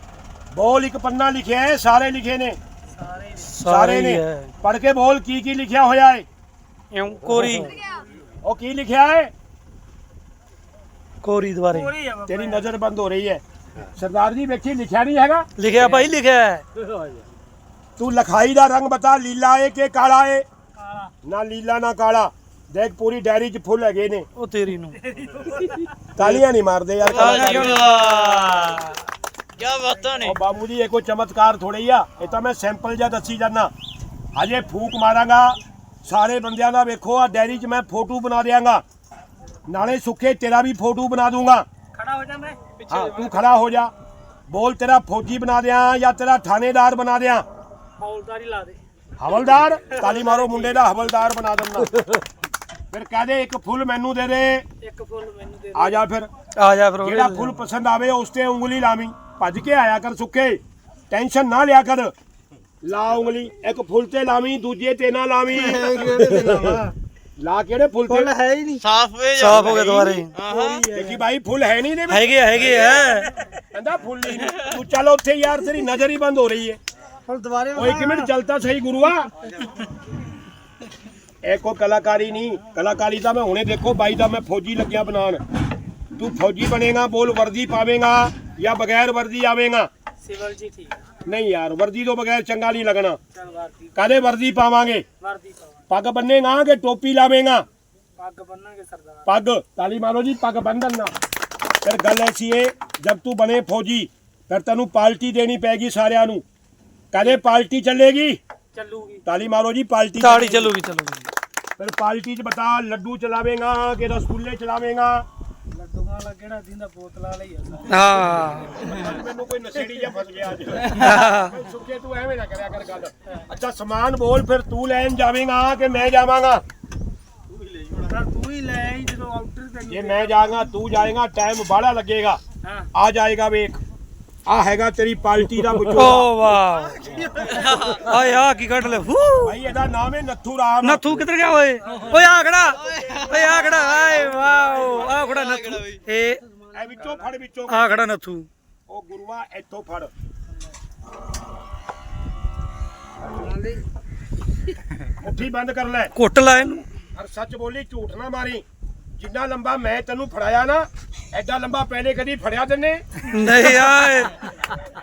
ਬੋਲ ਇੱਕ ਪੰਨਾ ਲਿਖਿਆ ਹੈ ਸਾਰੇ ਲਿਖੇ ਨੇ। ਸਾਰੇ ਨੇ ਹੈ ਪੜ੍ਹ ਕੇ ਬੋਲ ਕੀ ਕੀ ਲਿਖਿਆ ਹੋਇਆ ਹੈ ਇਉਂ ਕੋਰੀ। ਉਹ ਕੀ ਲਿਖਿਆ ਹੈ ਕੋਰੀ ਦੁਆਰੇ ਤੇਰੀ ਨਜ਼ਰ ਬੰਦ ਹੋ ਰਹੀ ਹੈ ਸਰਦਾਰ ਜੀ ਵੇਖੀ ਲਿਖਿਆ ਨਹੀਂ ਹੈਗਾ? ਲਿਖਿਆ ਭਾਈ ਲਿਖਿਆ ਹੈ। ਤੂੰ ਲਖਾਈ ਦਾ ਰੰਗ ਬਤਾ ਲੀਲਾ ਹੈ ਕਿ ਕਾਲਾ ਹੈ ਕਾਲਾ ਨਾ ਲੀਲਾ ਨਾ ਕਾਲਾ। ਦੇਖ ਪੂਰੀ ਡੈਰੀ 'ਚ ਫੁੱਲ ਹੈਗੇ ਨੇ। ਉਹ ਤੇਰੀ ਨੂੰ। ਤਾਲੀਆਂ ਨਹੀਂ ਮਾਰਦੇ ਯਾਰ। ਕੀ ਬਾਤਾਂ ਉਹ ਬਾਬੂ ਜੀ ਇਹ ਕੋਈ ਚਮਤਕਾਰ ਥੋੜੀ ਆ। ਇਹ ਤਾਂ ਮੈਂ ਸੈਂਪਲ ਜਿਹਾ ਦੱਸੀ ਜਾਂਦਾ। ਹਜੇ ਫੂਕ ਮਾਰਾਂਗਾ। ਸਾਰੇ ਬੰਦਿਆਂ ਦਾ ਵੇਖੋ ਆ ਡੈਰੀ 'ਚ ਮੈਂ ਫੋਟੋ ਬਣਾ ਦਿਆਂਗਾ। ਨਾਲੇ ਸੁੱਖੇ ਤੇਰਾ ਵੀ ਫੋਟੋ ਬਣਾ ਦੂੰਗਾ। ਖੜਾ ਹੋ ਜਾ ਮੈਂ ਹਾਂ ਤੂੰ ਖੜਾ ਹੋ ਜਾ। ਬੋਲ ਤੇਰਾ ਫੌਜੀ ਬਣਾ ਦਿਆਂ ਜਾਂ ਤੇਰਾ ਥਾਣੇਦਾਰ ਬਣਾ ਦਿਆਂ? ਹੌਲਦਾਰੀ ਲਾ ਦੇ। ਹਵਲਦਾਰ? ਤਾਲੀ ਮਾਰੋ ਮੁੰਡੇ ਦਾ ਹਵਲਦਾਰ ਬਣਾ ਦਿੰਦਾ। ਫਿਰ ਕਹਦੇ ਇੱਕ ਫੁੱਲ ਮੈਨੂੰ ਦੇ ਦੇ। ਇੱਕ ਫੁੱਲ ਮੈਨੂੰ ਦੇ ਆ ਜਾ ਫਿਰ। ਆ ਜਾ ਫਿਰ ਉਹਦੇ ਜਿਹੜਾ ਫੁੱਲ ਪਸੰਦ ਆਵੇ ਉਸ ਤੇ ਉਂਗਲੀ ਲਾਵੀਂ। ਭੱਜ ਕੇ ਆਇਆ ਕਰ ਸੁੱਕੇ ਟੈਨਸ਼ਨ ਨਾ ਲਿਆ ਕਰ। ਲਾ ਉਂਗਲੀ ਇੱਕ ਫੁੱਲ ਤੇ ਲਾਵੀਂ ਦੂਜੇ ਤੇ ਨਾ ਲਾਵੀਂ। ਲਾ ਕਿਹੜੇ ਫੁੱਲ ਤੇ? ਹੈ ਹੀ ਨਹੀਂ। ਸਾਫ਼ ਵੇ ਸਾਫ਼ ਹੋ ਗਏ ਦੁਆਰੇ ਦੇਖੀ ਭਾਈ ਫੁੱਲ ਹੈ ਨਹੀਂ ਦੇ ਵਿੱਚ। ਹੈਗੇ ਆ, ਹੈਗੇ ਆ। ਕਹਿੰਦਾ ਫੁੱਲ ਹੀ ਨਹੀਂ। ਤੂੰ ਚੱਲ ਉੱਥੇ ਯਾਰ ਤੇਰੀ ਨਜ਼ਰ ਹੀ ਬੰਦ ਹੋ ਰਹੀ ਹੈ। ਹੁਣ ਦੁਬਾਰੇ ਓਏ ਇੱਕ ਮਿੰਟ ਚਲਤਾ ਸਹੀ ਗੁਰੂਆ। ਇਹ ਕੋ ਕਲਾਕਾਰੀ ਨਹੀਂ। ਕਲਾਕਾਰੀ ਤਾਂ ਮੈਂ ਹੁਣੇ ਦੇਖੋ ਬਾਈ ਦਾ ਮੈਂ ਫੌਜੀ ਲੱਗਿਆ ਬਣਾਉਣ। ਤੂੰ ਫੌਜੀ ਬਣੇਗਾ ਬੋਲ ਵਰਦੀ ਪਾਵੇਂਗਾ ਜਾਂ ਬਗੈਰ ਵਰਦੀ ਆਵੇਂਗਾ? ਸਿਵਲ ਜੀ ਠੀਕ ਨਹੀਂ ਯਾਰ ਵਰਦੀ ਤੋਂ ਬਗੈਰ ਚੰਗਾ ਨਹੀਂ ਲੱਗਣਾ। ਚਲ ਵਰਦੀ ਕਾਦੇ ਵਰਦੀ ਪਾਵਾਂਗੇ? ਵਰਦੀ ਪਾਵਾਂ ਪੱਗ ਬੰਨੇਗਾ ਕਿ ਟੋਪੀ ਲਾਵੇਂਗਾ? ਪੱਗ ਬੰਨਾਂਗੇ ਸਰਦਾਰ। ਪੱਗ ਤਾਲੀ ਮਾਰੋ ਜੀ ਪੱਗ ਬੰਨਣ ਫਿਰ ਗੱਲ ਐਸੀ ਏ ਜਦ ਤੂੰ ਬਣੇ ਫੌਜੀ ਫਿਰ ਤੈਨੂੰ ਪਾਰਟੀ ਦੇਣੀ ਪੈਗੀ ਸਾਰਿਆਂ ਨੂੰ। ਕਦੇ ਪਾਰਟੀ ਚੱਲੇਗੀ? ਚੱਲੂਗੀ। ਤਾਲੀ ਮਾਰੋ ਜੀ ਪਾਰਟੀ ਤਾੜੀ ਚੱਲੂਗੀ। ਚੱਲੂਗੀ ਫਿਰ ਪਾਰਟੀ 'ਚ ਬਤਾ ਲੱਡੂ ਚਲਾਵੇਂਗਾ ਕਿ ਰਸਗੁੱਲੇ ਚਲਾਵੇਂਗਾ ਵਾਲਾ ਕਿਹੜਾ ਦਿੰਦਾ ਬੋਤਲਾਂ ਲਈ ਆ ਹਾਂ। ਮੈਨੂੰ ਕੋਈ ਨਸ਼ੇੜੀ ਜਿਹਾ ਫਸ ਗਿਆ ਅੱਜ। ਸੁੱਕੇ ਤੂੰ ਐਵੇਂ ਨਾ ਕਰਿਆ ਕਰ ਗੱਲ। ਅੱਛਾ ਸਮਾਨ ਬੋਲ ਫਿਰ ਤੂੰ ਲੈਣ ਜਾਵੇਂਗਾ ਕਿ ਮੈਂ ਜਾਵਾਂਗਾ? ਤਾਂ ਤੂੰ ਹੀ ਲੈ ਆਈ ਜਦੋਂ ਆਊਟਰ ਤੇ ਜੇ ਮੈਂ ਜਾਵਾਂਗਾ ਤੂੰ ਜਾਏਗਾ ਟਾਈਮ ਬਾਹਲਾ ਲੱਗੇਗਾ। ਹਾਂ। ਆ ਜਾਏਗਾ ਵੇਖ। ਆ ਹੈਗਾ ਤੇਰੀ ਪਾਰਟੀ ਦਾ ਓ ਵਿਚੋਲਾ ਵਾਹ। ਆਏ ਆ ਕੀ ਕੱਢ ਲੈ ਹੂ। ਭਾਈ ਇਹਦਾ ਨਾਮ ਹੈ ਨੱਥੂ ਰਾਮ। ਨੱਥੂ ਕਿੱਧਰ ਗਿਆ ਓਏ? ਓਏ ਆ ਖੜਾ। ਓਏ ਆ ਖੜਾ। ਆਏ ਵਾਓ। ਆ ਖੜਾ ਨੱਥੂ। ਇਹ ਐ ਵਿੱਚੋਂ ਫੜ ਵਿੱਚੋਂ ਆ ਖੜਾ ਨੱਥੂ। ਉਹ ਗੁਰੂਆ ਇੱਥੋਂ ਫੜ। ਮੁੱਠੀ ਬੰਦ ਕਰ ਲੈ। ਕੁੱਟ ਲਾ ਇਹਨੂੰ। ਔਰ ਸੱਚ ਬੋਲੀ ਝੂਠ ਨਾ ਮਾਰੀ। ਜਿੰਨਾ ਲੰਬਾ ਮੈਂ ਤੈਨੂੰ ਫੜਾਇਆ ਨਾ ਐਡਾ ਲੰਬਾ ਪਹਿਲੇ ਕਦੀ ਫੜਿਆ ਤੈਨੇ ਨਹੀਂ। ਆਏ।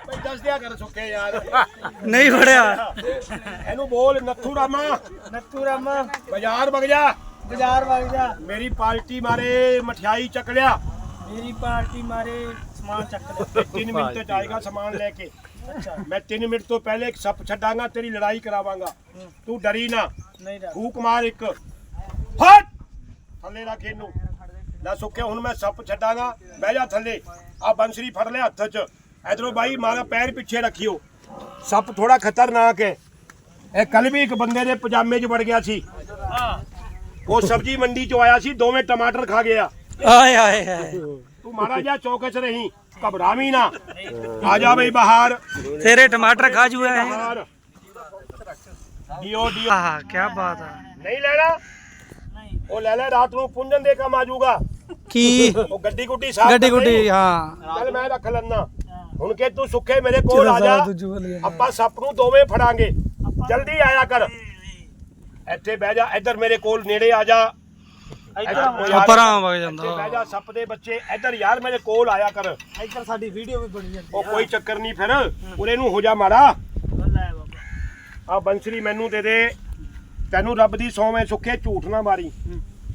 ਬਈ ਦੱਸ ਦਿਆ ਕਰ ਸੁੱਕੇ ਯਾਰ। ਨਹੀਂ ਫੜਿਆ। ਇਹਨੂੰ ਬੋਲ ਨੱਥੂ ਰਾਮਾ। ਨੱਤੂ ਰਾਮਾ। ਬਾਜ਼ਾਰ ਵਗ ਜਾ। ਬਾਜ਼ਾਰ ਵਗ ਜਾ। ਮੇਰੀ ਪਾਰਟੀ ਮਾਰੇ ਮਠਿਆਈ ਚੱਕ ਲਿਆ। ਮੇਰੀ ਪਾਰਟੀ ਮਾਰੇ ਸਮਾਨ ਚੱਕ ਲੈ 3 ਮਿੰਟ ਤੇ ਆਏਗਾ ਸਮਾਨ ਲੈ ਕੇ। ਅੱਛਾ। ਮੈਂ 3 ਮਿੰਟ ਤੋਂ ਪਹਿਲੇ ਇੱਕ ਸੱਪ ਛੱਡਾਂਗਾ ਤੇਰੀ ਲੜਾਈ ਕਰਾਵਾਂਗਾ। ਤੂੰ ਡਰੀ ਨਾ। ਨਹੀਂ ਰਾ ਫੂਕ ਮਾਰ ਇੱਕ। ਹਟ ਥੱਲੇ ਰੱਖ ਇਹਨੂੰ। ਲੈ ਸੁੱਕੇ ਹੁਣ ਮੈਂ ਸੱਪ ਛੱਡਾਂਗਾ। ਬਹਿ ਜਾ ਥੱਲੇ। ਆ ਬੰਸਰੀ ਫੜ ਲੈ ਹੱਥ 'ਚ। ਇਧਰੋਂ ਬਾਈ ਮਾਰਾ ਪੈਰ ਪਿੱਛੇ ਰੱਖਿਓ। ਸੱਪ ਥੋੜਾ ਖਤਰਨਾਕ ਹੈ। ਇਹ ਕੱਲ ਵੀ ਇੱਕ ਬੰਦੇ ਦੇ ਪਜਾਮੇ 'ਚ ਵੜ ਗਿਆ ਸੀ। ਹਾਂ ਉਹ ਸਬਜੀ ਮੰਡੀ 'ਚੋਂ ਆਇਆ ਸੀ ਦੋਵੇਂ ਟਮਾਟਰ ਖਾ ਗਿਆ। ਆਏ ਆਏ ਤੂੰ ਮਾਰਾ ਜਾ ਚੌਕੇ 'ਚ ਰਹੀਂ ਘਬਰਾਵੀਂ ਨਾ। ਆ ਜਾ ਬਈ ਬਾਹਰ। ਤੇਰੇ ਟਮਾਟਰ ਖਾ ਜੂਆ ਹੈ ਡੀਓ ਡੀਓ। ਆਹ ਕੀ ਬਾਤ ਆ। ਨਹੀਂ ਲੈਣਾ? ਉਹ ਲੈ ਲੈ ਰਾਤ ਨੂੰ ਪੁੰਜਨ ਦੇ ਕੰਮ ਆ ਜਾਊਗਾ। ਕੀ? ਉਹ ਗੱਡੀ ਗੁੱਡੀ ਸਾਫ਼ ਗੱਡੀ ਗੁੱਡੀ ਹਾਂ। ਚੱਲ ਮੈਂ ਰੱਖ ਲੈਣਾ ਹੁਣ ਕਿ ਤੂੰ ਸੁੱਖੇ ਮੇਰੇ ਕੋਲ ਆ ਜਾ। ਆਪਾਂ ਸੱਪ ਨੂੰ ਦੋਵੇਂ ਫੜਾਂਗੇ। ਜਲਦੀ ਆਇਆ ਕਰ। ਇੱਥੇ ਬਹਿ ਜਾ ਇੱਧਰ ਮੇਰੇ ਕੋਲ ਨੇੜੇ ਆ ਜਾ। ਪਰਾਂ ਵਗ ਇੱਥੇ ਜਾਂਦਾ। ਬਹਿ ਜਾ ਸੱਪ ਦੇ ਬੱਚੇ ਇੱਧਰ ਯਾਰ ਮੇਰੇ ਕੋਲ ਆਇਆ ਕਰ। ਇੱਧਰ ਸਾਡੀ ਵੀਡੀਓ ਵੀ ਬਣੀ ਜਾਂਦੀ ਉਹ ਕੋਈ ਚੱਕਰ ਨਹੀਂ ਫਿਰ। ਉਰੇ ਨੂੰ ਹੋ ਜਾ ਮਾੜਾ। ਲੈ ਬਾਬਾ। ਆ ਬੰਸਰੀ ਮੈਨੂੰ ਦੇ ਦੇ। ਤੈਨੂੰ ਰੱਬ ਦੀ ਸੌਵੇਂ ਸੁੱਖੇ ਝੂਠ ਨਾ ਮਾਰੀ।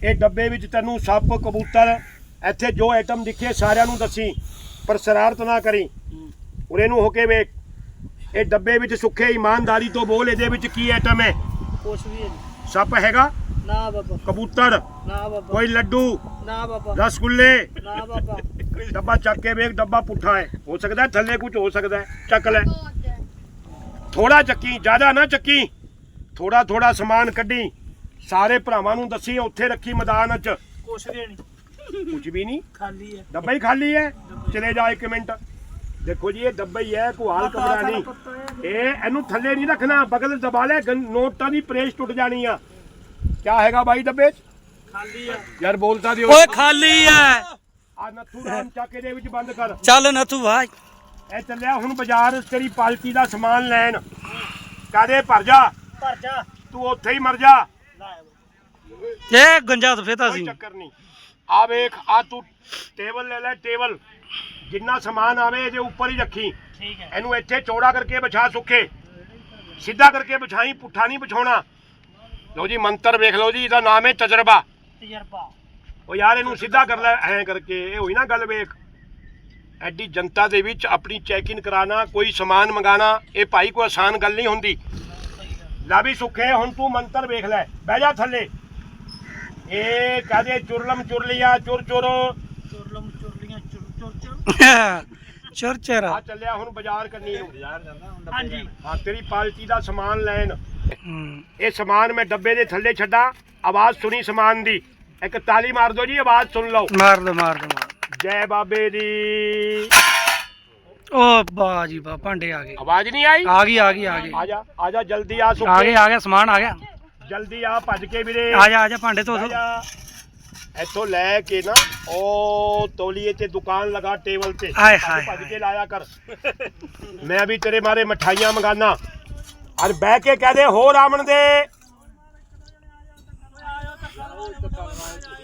ਇਹ ਡੱਬੇ ਵਿੱਚ ਤੈਨੂੰ ਸੱਪ ਕਬੂਤਰ ਇੱਥੇ ਜੋ ਆਈਟਮ ਦਿਖੇ ਸਾਰਿਆਂ ਨੂੰ ਦੱਸੀ ਪਰ ਸ਼ਰਾਰਤ ਨਾ ਕਰੀ। ਉਰੇ ਨੂੰ ਹੋ ਕੇ ਵੇਖ। ਇਹ ਡੱਬੇ ਵਿੱਚ ਸੁੱਖੇ ਇਮਾਨਦਾਰੀ ਤੋਂ ਬੋਲ ਇਹਦੇ ਵਿੱਚ ਕੀ ਆਈਟਮ ਹੈ? ਕੁਛ ਵੀ ਨਹੀਂ ਸੱਪ ਹੈਗਾ? ਨਾ ਬਾਬਾ। ਕਬੂਤਰ? ਨਾ ਬਾਬਾ। ਕੋਈ ਲੱਡੂ? ਨਾ ਬਾਬਾ। ਰਸਗੁੱਲੇ? ਨਾ ਬਾਬਾ। ਡੱਬਾ ਚੱਕ ਕੇ ਵੇਖ ਡੱਬਾ ਪੁੱਠਾ ਹੈ। ਹੋ ਸਕਦਾ ਹੈ ਥੱਲੇ ਕੁਝ ਹੋ ਸਕਦਾ ਹੈ। ਚੱਕ ਲੈ। ਥੋੜਾ ਚੱਕੀ ਜ਼ਿਆਦਾ ਨਾ ਚੱਕੀ। ਥੋੜਾ ਥੋੜਾ ਸਮਾਨ ਕੱਢੀ। ਸਾਰੇ ਭਰਾਵਾਂ ਨੂੰ ਦੱਸੀ ਉੱਥੇ ਰੱਖੀ ਮੈਦਾਨ 'ਚ। ਕੁਛ ਵੀ ਨਹੀਂ। ਕੁਝ ਵੀ ਨਹੀਂ? ਖਾਲੀ ਹੈ। ਡੱਬਾ ਹੀ ਖਾਲੀ ਹੈ? ਚਲੇ ਜਾ ਇੱਕ ਮਿੰਟ। ਦੇਖੋ ਜੀ ਇਹ ਡੱਬਾ ਹੀ ਹੈ ਕੋਈ ਹਾਲ ਕਮਰਾ ਨਹੀਂ। ਇਹ ਇਹਨੂੰ ਥੱਲੇ ਨਹੀਂ ਰੱਖਣਾ ਬਗਲ ਦਬਾ ਲੈ ਨੋਟਾਂ ਦੀ ਪ੍ਰੇਸ ਟੁੱਟ ਜਾਣੀ ਆ। ਕਿਆ ਹੈਗਾ ਬਾਈ ਡੱਬੇ 'ਚ? ਖਾਲੀ ਹੈ। ਯਾਰ ਬੋਲਤਾ ਦਿਓ। ਓਏ ਖਾਲੀ ਐ ਆ ਨੱਥੂ ਰਾਮ ਚੱਕ ਇਹਦੇ ਵਿੱਚ ਬੰਦ ਕਰ। ਚੱਲ ਨੱਥੂ ਭਾਈ ਇਹ ਚੱਲਿਆ ਹੁਣ ਬਾਜ਼ਾਰ ਤੇਰੀ ਪਾਲਟੀ ਦਾ ਸਮਾਨ ਲੈਣ। ਕਾਦੇ ਭਰ ਜਾ ਭਰ ਜਾ। ਤੂੰ ਉੱਥੇ ਹੀ ਮਰ ਜਾ। ਇਹ ਗੰਜਾ ਫੇਤਾ ਕੋਈ ਸੀ। ਚੱਕਰ ਨਹੀਂ। ਆ ਵੇਖ ਆ ਤੂੰ ਟੇਬਲ ਲੈ ਲੈ ਟੇਬਲ। ਜਿੰਨਾ ਸਮਾਨ ਆਵੇ ਇਹਦੇ ਉੱਪਰ ਹੀ ਰੱਖੀ। ਠੀਕ ਹੈ। ਇਹਨੂੰ ਇੱਥੇ ਚੌੜਾ ਕਰਕੇ ਵਿਛਾ ਸੁੱਕੇ ਸਿੱਧਾ ਕਰਕੇ ਵਿਛਾਈ ਪੁੱਠਾ ਨਹੀਂ ਵਿਛਾਉਣਾ ਲਓ ਜੀ ਮੰਤਰ ਵੇਖ ਲਓ ਜੀ ਇਹਦਾ ਨਾਮ ਹੈ ਤਜਰਬਾ। ਤਜਰਬਾ। ਉਹ ਯਾਰ ਇਹਨੂੰ ਸਿੱਧਾ ਕਰ ਲੈ ਐਂ ਕਰਕੇ। ਇਹ ਹੋਈ ਨਾ ਗੱਲ ਵੇਖ। ਐਡੀ ਜਨਤਾ ਦੇ ਵਿੱਚ ਆਪਣੀ ਚੈੱਕ ਇਨ ਕਰਾਣਾ ਕੋਈ ਸਮਾਨ ਮੰਗਾਣਾ ਇਹ ਭਾਈ ਕੋਈ ਆਸਾਨ ਗੱਲ ਨਹੀਂ ਹੁੰਦੀ। ਲਾ ਵੀ ਸੁੱਖੇ ਹੁਣ ਤੂੰ ਮੰਤਰ ਵੇਖ ਲੈ ਬਹਿ ਜਾ ਥੱਲੇ। ਇਹ ਕਹਦੇ ਚੁਰਲਮ ਚੁਰਲੀਆਂ ਚੁਰ ਚੁਰ। ਚੁਰਲਮ ਚੁਰਲੀਆਂ ਚੁਰ ਚੁਰ ਚੁਰ। ਚੁਰ ਚਰਾ। ਆ ਚੱਲਿਆ ਹੁਣ ਬਾਜ਼ਾਰ ਕਰਨੀ ਨੂੰ ਹਾਂਜੀ। ਹਾਂ ਤੇਰੀ ਪਾਲਟੀ ਦਾ ਸਮਾਨ ਲੈਣ। ਇਹ ਸਮਾਨ ਮੈਂ ਡੱਬੇ ਦੇ ਥੱਲੇ ਛੱਡਾਂ ਆਵਾਜ਼ ਸੁਣੀ ਸਮਾਨ ਦੀ। ਇੱਕ ਤਾਲੀ ਮਾਰ ਦਿਓ ਜੀ ਆਵਾਜ਼ ਸੁਣ ਲਓ। ਮਾਰ ਦੋ ਮਾਰ ਦੋ। ਜੈ ਬਾਬੇ ਦੀ। ਓ ਵਾਹ ਜੀ ਵਾਹ ਭਾਂਡੇ ਆ ਗਏ। ਆਵਾਜ਼ ਨਹੀਂ ਆਈ? ਆ ਗਈ ਆ ਗਈ ਆ ਗਈ। ਆ ਜਾ ਆ ਜਾ ਜਲਦੀ ਆ ਆ ਸੁੱਕੇ ਗਏ ਆ ਗਿਆ ਸਮਾਨ ਆ ਗਿਆ। ਜਲਦੀ ਆ ਭੱਜ ਕੇ ਵੀਰੇ। ਆ ਜਾ ਆ ਜਾ ਭਾਂਡੇ ਧੋ ਆ ਦੋ ਜਾ। ਇੱਥੋਂ ਲੈ ਕੇ ਨਾ ਉਹ ਤੋਲੀਏ ਤੇ ਦੁਕਾਨ ਲਗਾ ਟੇਬਲ ਤੇ। ਆਏ ਭੱਜ- ਹਾਏ ਭੱਜ ਕੇ ਲਾਇਆ ਕਰ। ਮੈਂ ਵੀ ਤੇਰੇ ਮਾਰੇ ਮਠਾਈਆਂ ਮੰਗਾਨਾ। ਅਰ ਬਹਿ ਕੇ ਕਹਦੇ ਹੋ ਰਾਮਣ ਦੇ।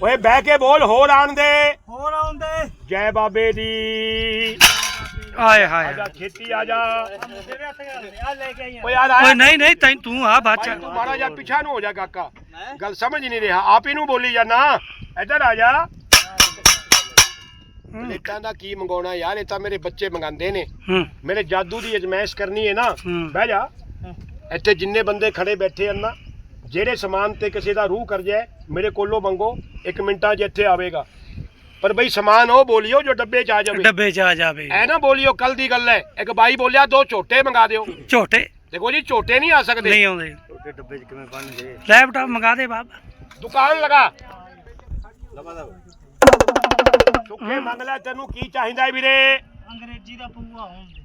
ਓਏ ਬਹਿ ਕੇ ਬੋਲ ਹੋ ਰਾਣ ਦੇ। ਹੋਰ ਆਉਂਦੇ ਜੈ ਬਾਬੇ ਦੀ। ਆਏ ਆ ਹਾਏ ਜਾ ਛੇਤੀ ਆ ਜਾ ਤੇਰੇ ਹੱਥ ਕਰ ਆ ਲੈ ਕੇ ਆਈਆਂ ਓਏ ਯਾਰ ਓਏ ਨਹੀਂ ਨਹੀਂ ਤੈਂ ਤੂੰ ਆ ਬੱਚਾ ਤੂੰ ਮਾੜਾ ਜਿਹਾ ਪਿਛਾ ਨੂੰ ਹੋ ਜਾ ਕਾਕਾ। ਗੱਲ ਸਮਝ ਨਹੀਂ ਰਿਹਾ। ਆਪ ਹੀ ਨੂੰ ਬੋਲੀ ਜਾਣਾ ਇੱਧਰ ਆ ਜਾ। ਪਲੇਟਾਂ ਦਾ ਕੀ ਮੰਗਾਉਣਾ ਯਾਰ ਇਹ ਤਾਂ ਮੇਰੇ ਬੱਚੇ ਮੰਗਾਉਂਦੇ ਨੇ। ਮੇਰੇ ਜਾਦੂ ਦੀ ਅਜਮਾਇਸ਼ ਕਰਨੀ ਹੈ ਨਾ। ਬਹਿ ਜਾ। ਇੱਥੇ ਜਿੰਨੇ ਬੰਦੇ ਖੜੇ ਬੈਠੇ ਹਨ ਨਾ ਜਿਹੜੇ ਸਮਾਨ ਤੇ ਕਿਸੇ ਦਾ ਰੂਹ ਕਰ ਜਾਏ ਮੇਰੇ ਕੋਲੋਂ ਮੰਗੋ। ਇੱਕ ਮਿੰਟਾਂ 'ਚ ਇੱਥੇ ਆਵੇਗਾ। ਪਰ ਬਈ ਸਮਾਨ ਉਹ ਬੋਲਿਓ ਜੋ ਡੱਬੇ 'ਚ ਆ ਜਾਵੇ। ਡੱਬੇ ਚ ਆ ਜਾਵੇ। ਐ ਨਾ ਬੋਲਿਓ ਕੱਲ ਦੀ ਗੱਲ ਹੈ ਇੱਕ ਬਾਈ ਬੋਲਿਆ ਦੋ ਝੋਟੇ ਮੰਗਾ ਦਿਓ। ਝੋਟੇ? ਦੇਖੋ ਜੀ ਝੋਟੇ ਨਹੀਂ ਆ ਸਕਦੇ। ਨਹੀਂ ਆਉਂਦੇ। ਛੋਟੇ ਡੱਬੇ 'ਚ ਕਿਵੇਂ ਬਣਨਗੇ? ਲੈਪਟਾਪ ਮੰਗਾ ਦੇ ਬਾਬਾ ਦੁਕਾਨ ਲਗਾ। ਸੁੱਕੇ ਮੰਗ ਲੈ ਤੈਨੂੰ ਕੀ ਚਾਹੀਦਾ ਵੀਰੇ? ਅੰਗਰੇਜ਼ੀ ਦਾ ਪੂਆ ਹੁੰਦੇ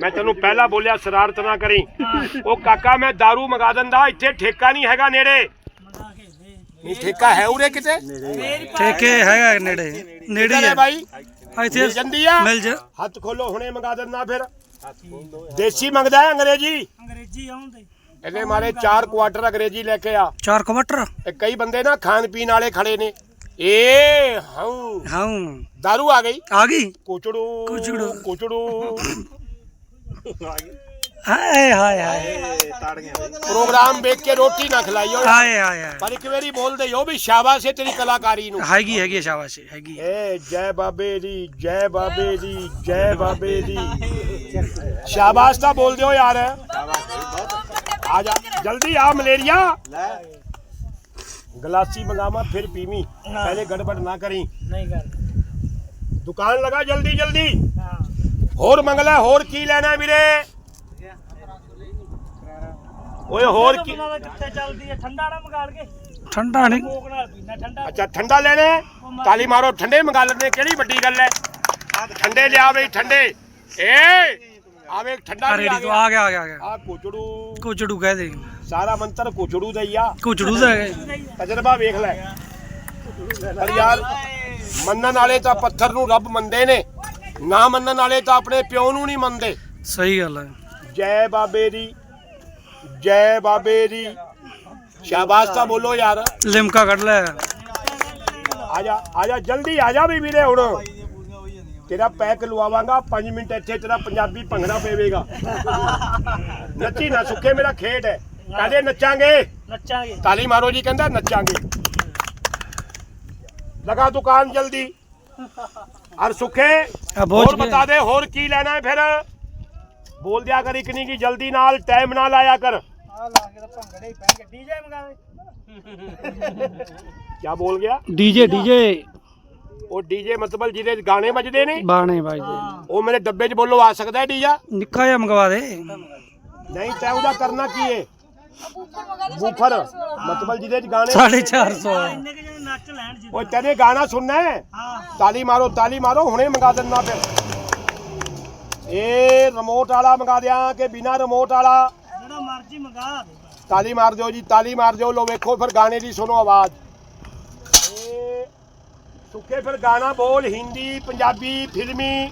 ਮੈਂ ਤੈਨੂੰ ਪਹਿਲਾਂ ਬੋਲਿਆ ਸ਼ਰਾਰਤ ਨਾ ਕਰੀ। ਉਹ ਕਾਕਾ ਮੈਂ दारू ਮੰਗਾ ਦਿੰਦਾ ਇੱਥੇ ਠੇਕਾ ਨਹੀਂ ਹੈਗਾ ਨੇੜੇ। ਨਹੀਂ ਠੇਕਾ ਹੈ ਉਰੇ ਕਿਤੇ? ਠੇਕੇ ਹੈਗਾ ਨੇੜੇ ਨੇੜੇ ਹੀ ਬਾਈ? ਇੱਥੇ ਮਿਲ ਜਾਂਦੀ ਆ? ਮਿਲ ਜਾ। ਹੱਥ ਖੋਲੋ ਹੁਣੇ ਮੰਗਾ ਦਿੰਦਾ ਫਿਰ। ਦੇਸੀ ਮੰਗਦਾ ਹੈ ਅੰਗਰੇਜ਼ੀ? ਅੰਗਰੇਜ਼ੀ ਆਉਂਦੇ। ਇਹਦੇ ਮਾਰੇ 4 ਕੁਆਟਰ ਅੰਗਰੇਜ਼ੀ ਲੈ ਕੇ ਆ। ਚਾਰ ਕੁਆਟਰ? ਤੇ ਕਈ ਬੰਦੇ ਨਾ ਖਾਣ ਪੀਣ ਵਾਲੇ ਖੜੇ ਨੇ। ਏ ਹਉ। ਹਾਂ दारू ਆ ਗਈ? ਆ ਗਈ? ਕੋਚੜੂ ਕੁਚੜੂ। ਕੋਚੜੂ। ਹਾਏ ਹਾਏ ਹਾਏ। ਪ੍ਰੋਗਰਾਮ ਵੇਖ ਕੇ ਰੋਟੀ ਨਾ ਖਲਾਈਓ ਹਾਏ। ਹਾਏ ਹਾਏ ਪਰ ਇੱਕ ਵਾਰੀ ਬੋਲਦੇ ਹੋ ਵੀ ਸ਼ਾਬਾਸ਼ ਹੈ ਤੇਰੀ ਕਲਾਕਾਰੀ ਨੂੰ। ਹੈਗੀ ਹੈਗੀ ਸ਼ਾਬਾਸ਼ ਹੈਗੀ। ਏ। ਜੈ ਬਾਬੇ ਦੀ ਜੈ ਬਾਬੇ ਦੀ ਜੈ ਬਾਬੇ ਦੀ। ਸ਼ਾਬਾਸ਼ ਤਾਂ ਬੋਲ ਦਿਓ ਯਾਰ। ਆ ਜਾ ਜਲਦੀ ਆ ਮਲੇਰੀਆ। ਗਲਾਸੀ ਮੰਗਾਵਾ ਫਿਰ ਪੀਵੀਂ। ਪਹਿਲੇ ਗੜਬੜ ਨਾ ਕਰੀ। ਨਹੀਂ ਦੁਕਾਨ ਲਗਾ ਜਲਦੀ ਜਲਦੀ। ਹੋਰ ਮੰਗ ਲੈ ਹੋਰ ਕੀ ਲੈਣਾ ਵੀਰੇ? ਓਏ ਹੋਰ ਕੀ? ਕਿੱਥੇ ਚੱਲਦੀ ਹੈ? ਠੰਡਾ ਨਾ ਮੰਗਾ ਕੇ। ਠੰਡਾ ਨਹੀਂ। ਕੋਕ ਨਾਲ ਪੀਣਾ ਠੰਡਾ। ਅੱਛਾ ਠੰਡਾ ਲੈਣਾ ਹੈ? ਤਾਲੀ ਮਾਰੋ ਠੰਡੇ ਮੰਗਾ ਲੈਣੇ ਕਿਹੜੀ ਵੱਡੀ ਗੱਲ ਹੈ? ਠੰਡੇ ਲਿਆ ਬਈ ਠੰਡੇ। ਏ ਆਵੇ ਠੰਡਾ ਆ ਵੀ ਰੇੜੀ ਤੋਂ ਆ ਗਿਆ ਆ ਗਿਆ ਆ ਗਿਆ। ਆ ਕੋਚੜੂ। ਕੁਚੜੂ ਕਹਿ ਦੇ। ਸਾਰਾ ਮੰਤਰ ਕੋਚੜੂ ਦਾ ਹੀ ਆ। ਕੁਚੜੂ ਦਾ ਹੈਗਾ ਤਜਰਬਾ ਵੇਖ ਲੈ। ਪਰ ਯਾਰ ਮੰਨਣ ਵਾਲੇ ਤਾਂ ਪੱਥਰ ਨੂੰ ਰੱਬ ਮੰਨਦੇ ਨੇ। ਨਾ ਮੰਨਣ ਵਾਲੇ ਤਾਂ ਆਪਣੇ ਪਿਓ ਨੂੰ ਨਹੀਂ ਮੰਨਦੇ। ਸਹੀ ਗੱਲ ਹੈ। ਜੈ ਬਾਬੇ ਦੀ ਜੈ ਬਾਬੇ ਦੀ। ਸ਼ਾਬਾਸ਼ ਤਾਂ ਬੋਲੋ ਯਾਰ। ਲਿਮਕਾ ਕੱਢ ਲੈ। ਆ ਜਾ ਆ ਜਾ ਜਲਦੀ ਆ ਜਾ ਵੀ ਵੀਰੇ ਹੁਣ। ਤੇਰਾ ਪੈਕ ਲਵਾਵਾਂਗਾ 5 ਮਿੰਟ ਇੱਥੇ ਤੇਰਾ ਪੰਜਾਬੀ ਭੰਗੜਾ ਪੇਵੇਗਾ। ਨੱਚੀ ਨਾ ਸੁੱਕੇ ਮੇਰਾ ਖੇਡ ਹੈ। ਕਹਦੇ ਨੱਚਾਂਗੇ? ਨੱਚਾਂਗੇ। ਤਾਲੀ ਮਾਰੋ ਜੀ ਕਹਿੰਦਾ ਨੱਚਾਂਗੇ। ਲਗਾ ਦੁਕਾਨ ਜਲਦੀ। ਅਰ ਸੁਖੇ ਆ ਬੋਝ ਹੋਰ ਬਤਾ ਦੇ ਹੋਰ ਕੀ ਲੈਣਾ ਹੈ ਫਿਰ? ਬੋਲ ਦਿਆ ਕਰ ਇਕਨੀ ਕੀ ਜਲਦੀ ਨਾਲ ਟਾਈਮ ਨਾਲ ਆਇਆ ਕਰ। ਆ ਲਾ ਕੇ ਤਾਂ ਭੰਗੜੇ ਹੀ ਪੈਣਗੇ ਡੀਜੇ ਮੰਗਾਵੇ। ਕੀ ਬੋਲ ਗਿਆ? ਡੀਜੇ ਡੀਜੇ ਉਹ ਡੀਜੇ ਮਤਲਬ ਜਿਹਦੇ ਗਾਣੇ ਵੱਜਦੇ ਨੇ? ਬਾਣੇ ਬਾਜਦੇ ਉਹ ਮੇਰੇ ਡੱਬੇ 'ਚ ਬੋਲੋ ਆ ਸਕਦਾ ਹੈ ਡੀਜਾ ਨਿੱਕਾ ਜਿਹਾ ਮੰਗਵਾ ਦੇ। ਨਹੀਂ ਤੈ ਉਹਦਾ ਕਰਨਾ ਕੀ ਹੈ ਬੂਫਰ ਮਤਲਬ ਜਿਹਦੇ 'ਚ ਗਾਣੇ 450 ਇੰਨੇ ਕਿ ਜਣੇ ਨੱਚ ਲੈਣ ਜੀ ਓਏ ਤੈਨੇ ਗਾਣਾ ਸੁਣਨਾ ਹੈ? ਹਾਂ। ਤਾਲੀ ਮਾਰੋ ਤਾਲੀ ਮਾਰੋ ਹੁਣੇ ਮੰਗਾ ਦਿੰਦਾ ਫਿਰ। ਇਹ ਰਿਮੋਟ ਵਾਲਾ ਮੰਗਾ ਦਿਆਂ ਕਿ ਬਿਨਾ ਰਿਮੋਟ ਵਾਲਾ। ਜਿਹੜਾ ਮਰਜ਼ੀ ਮੰਗਾ ਦੇ ਤਾਲੀ ਮਾਰ ਦਿਓ ਜੀ ਤਾਲੀ ਮਾਰ ਦਿਓ। ਲੋ ਵੇਖੋ ਫਿਰ ਗਾਣੇ ਦੀ ਸੁਣੋ ਆਵਾਜ਼। ਇਹ ਸੁੱਕੇ ਫਿਰ ਗਾਣਾ ਬੋਲ ਹਿੰਦੀ ਪੰਜਾਬੀ ਫਿਲਮੀ।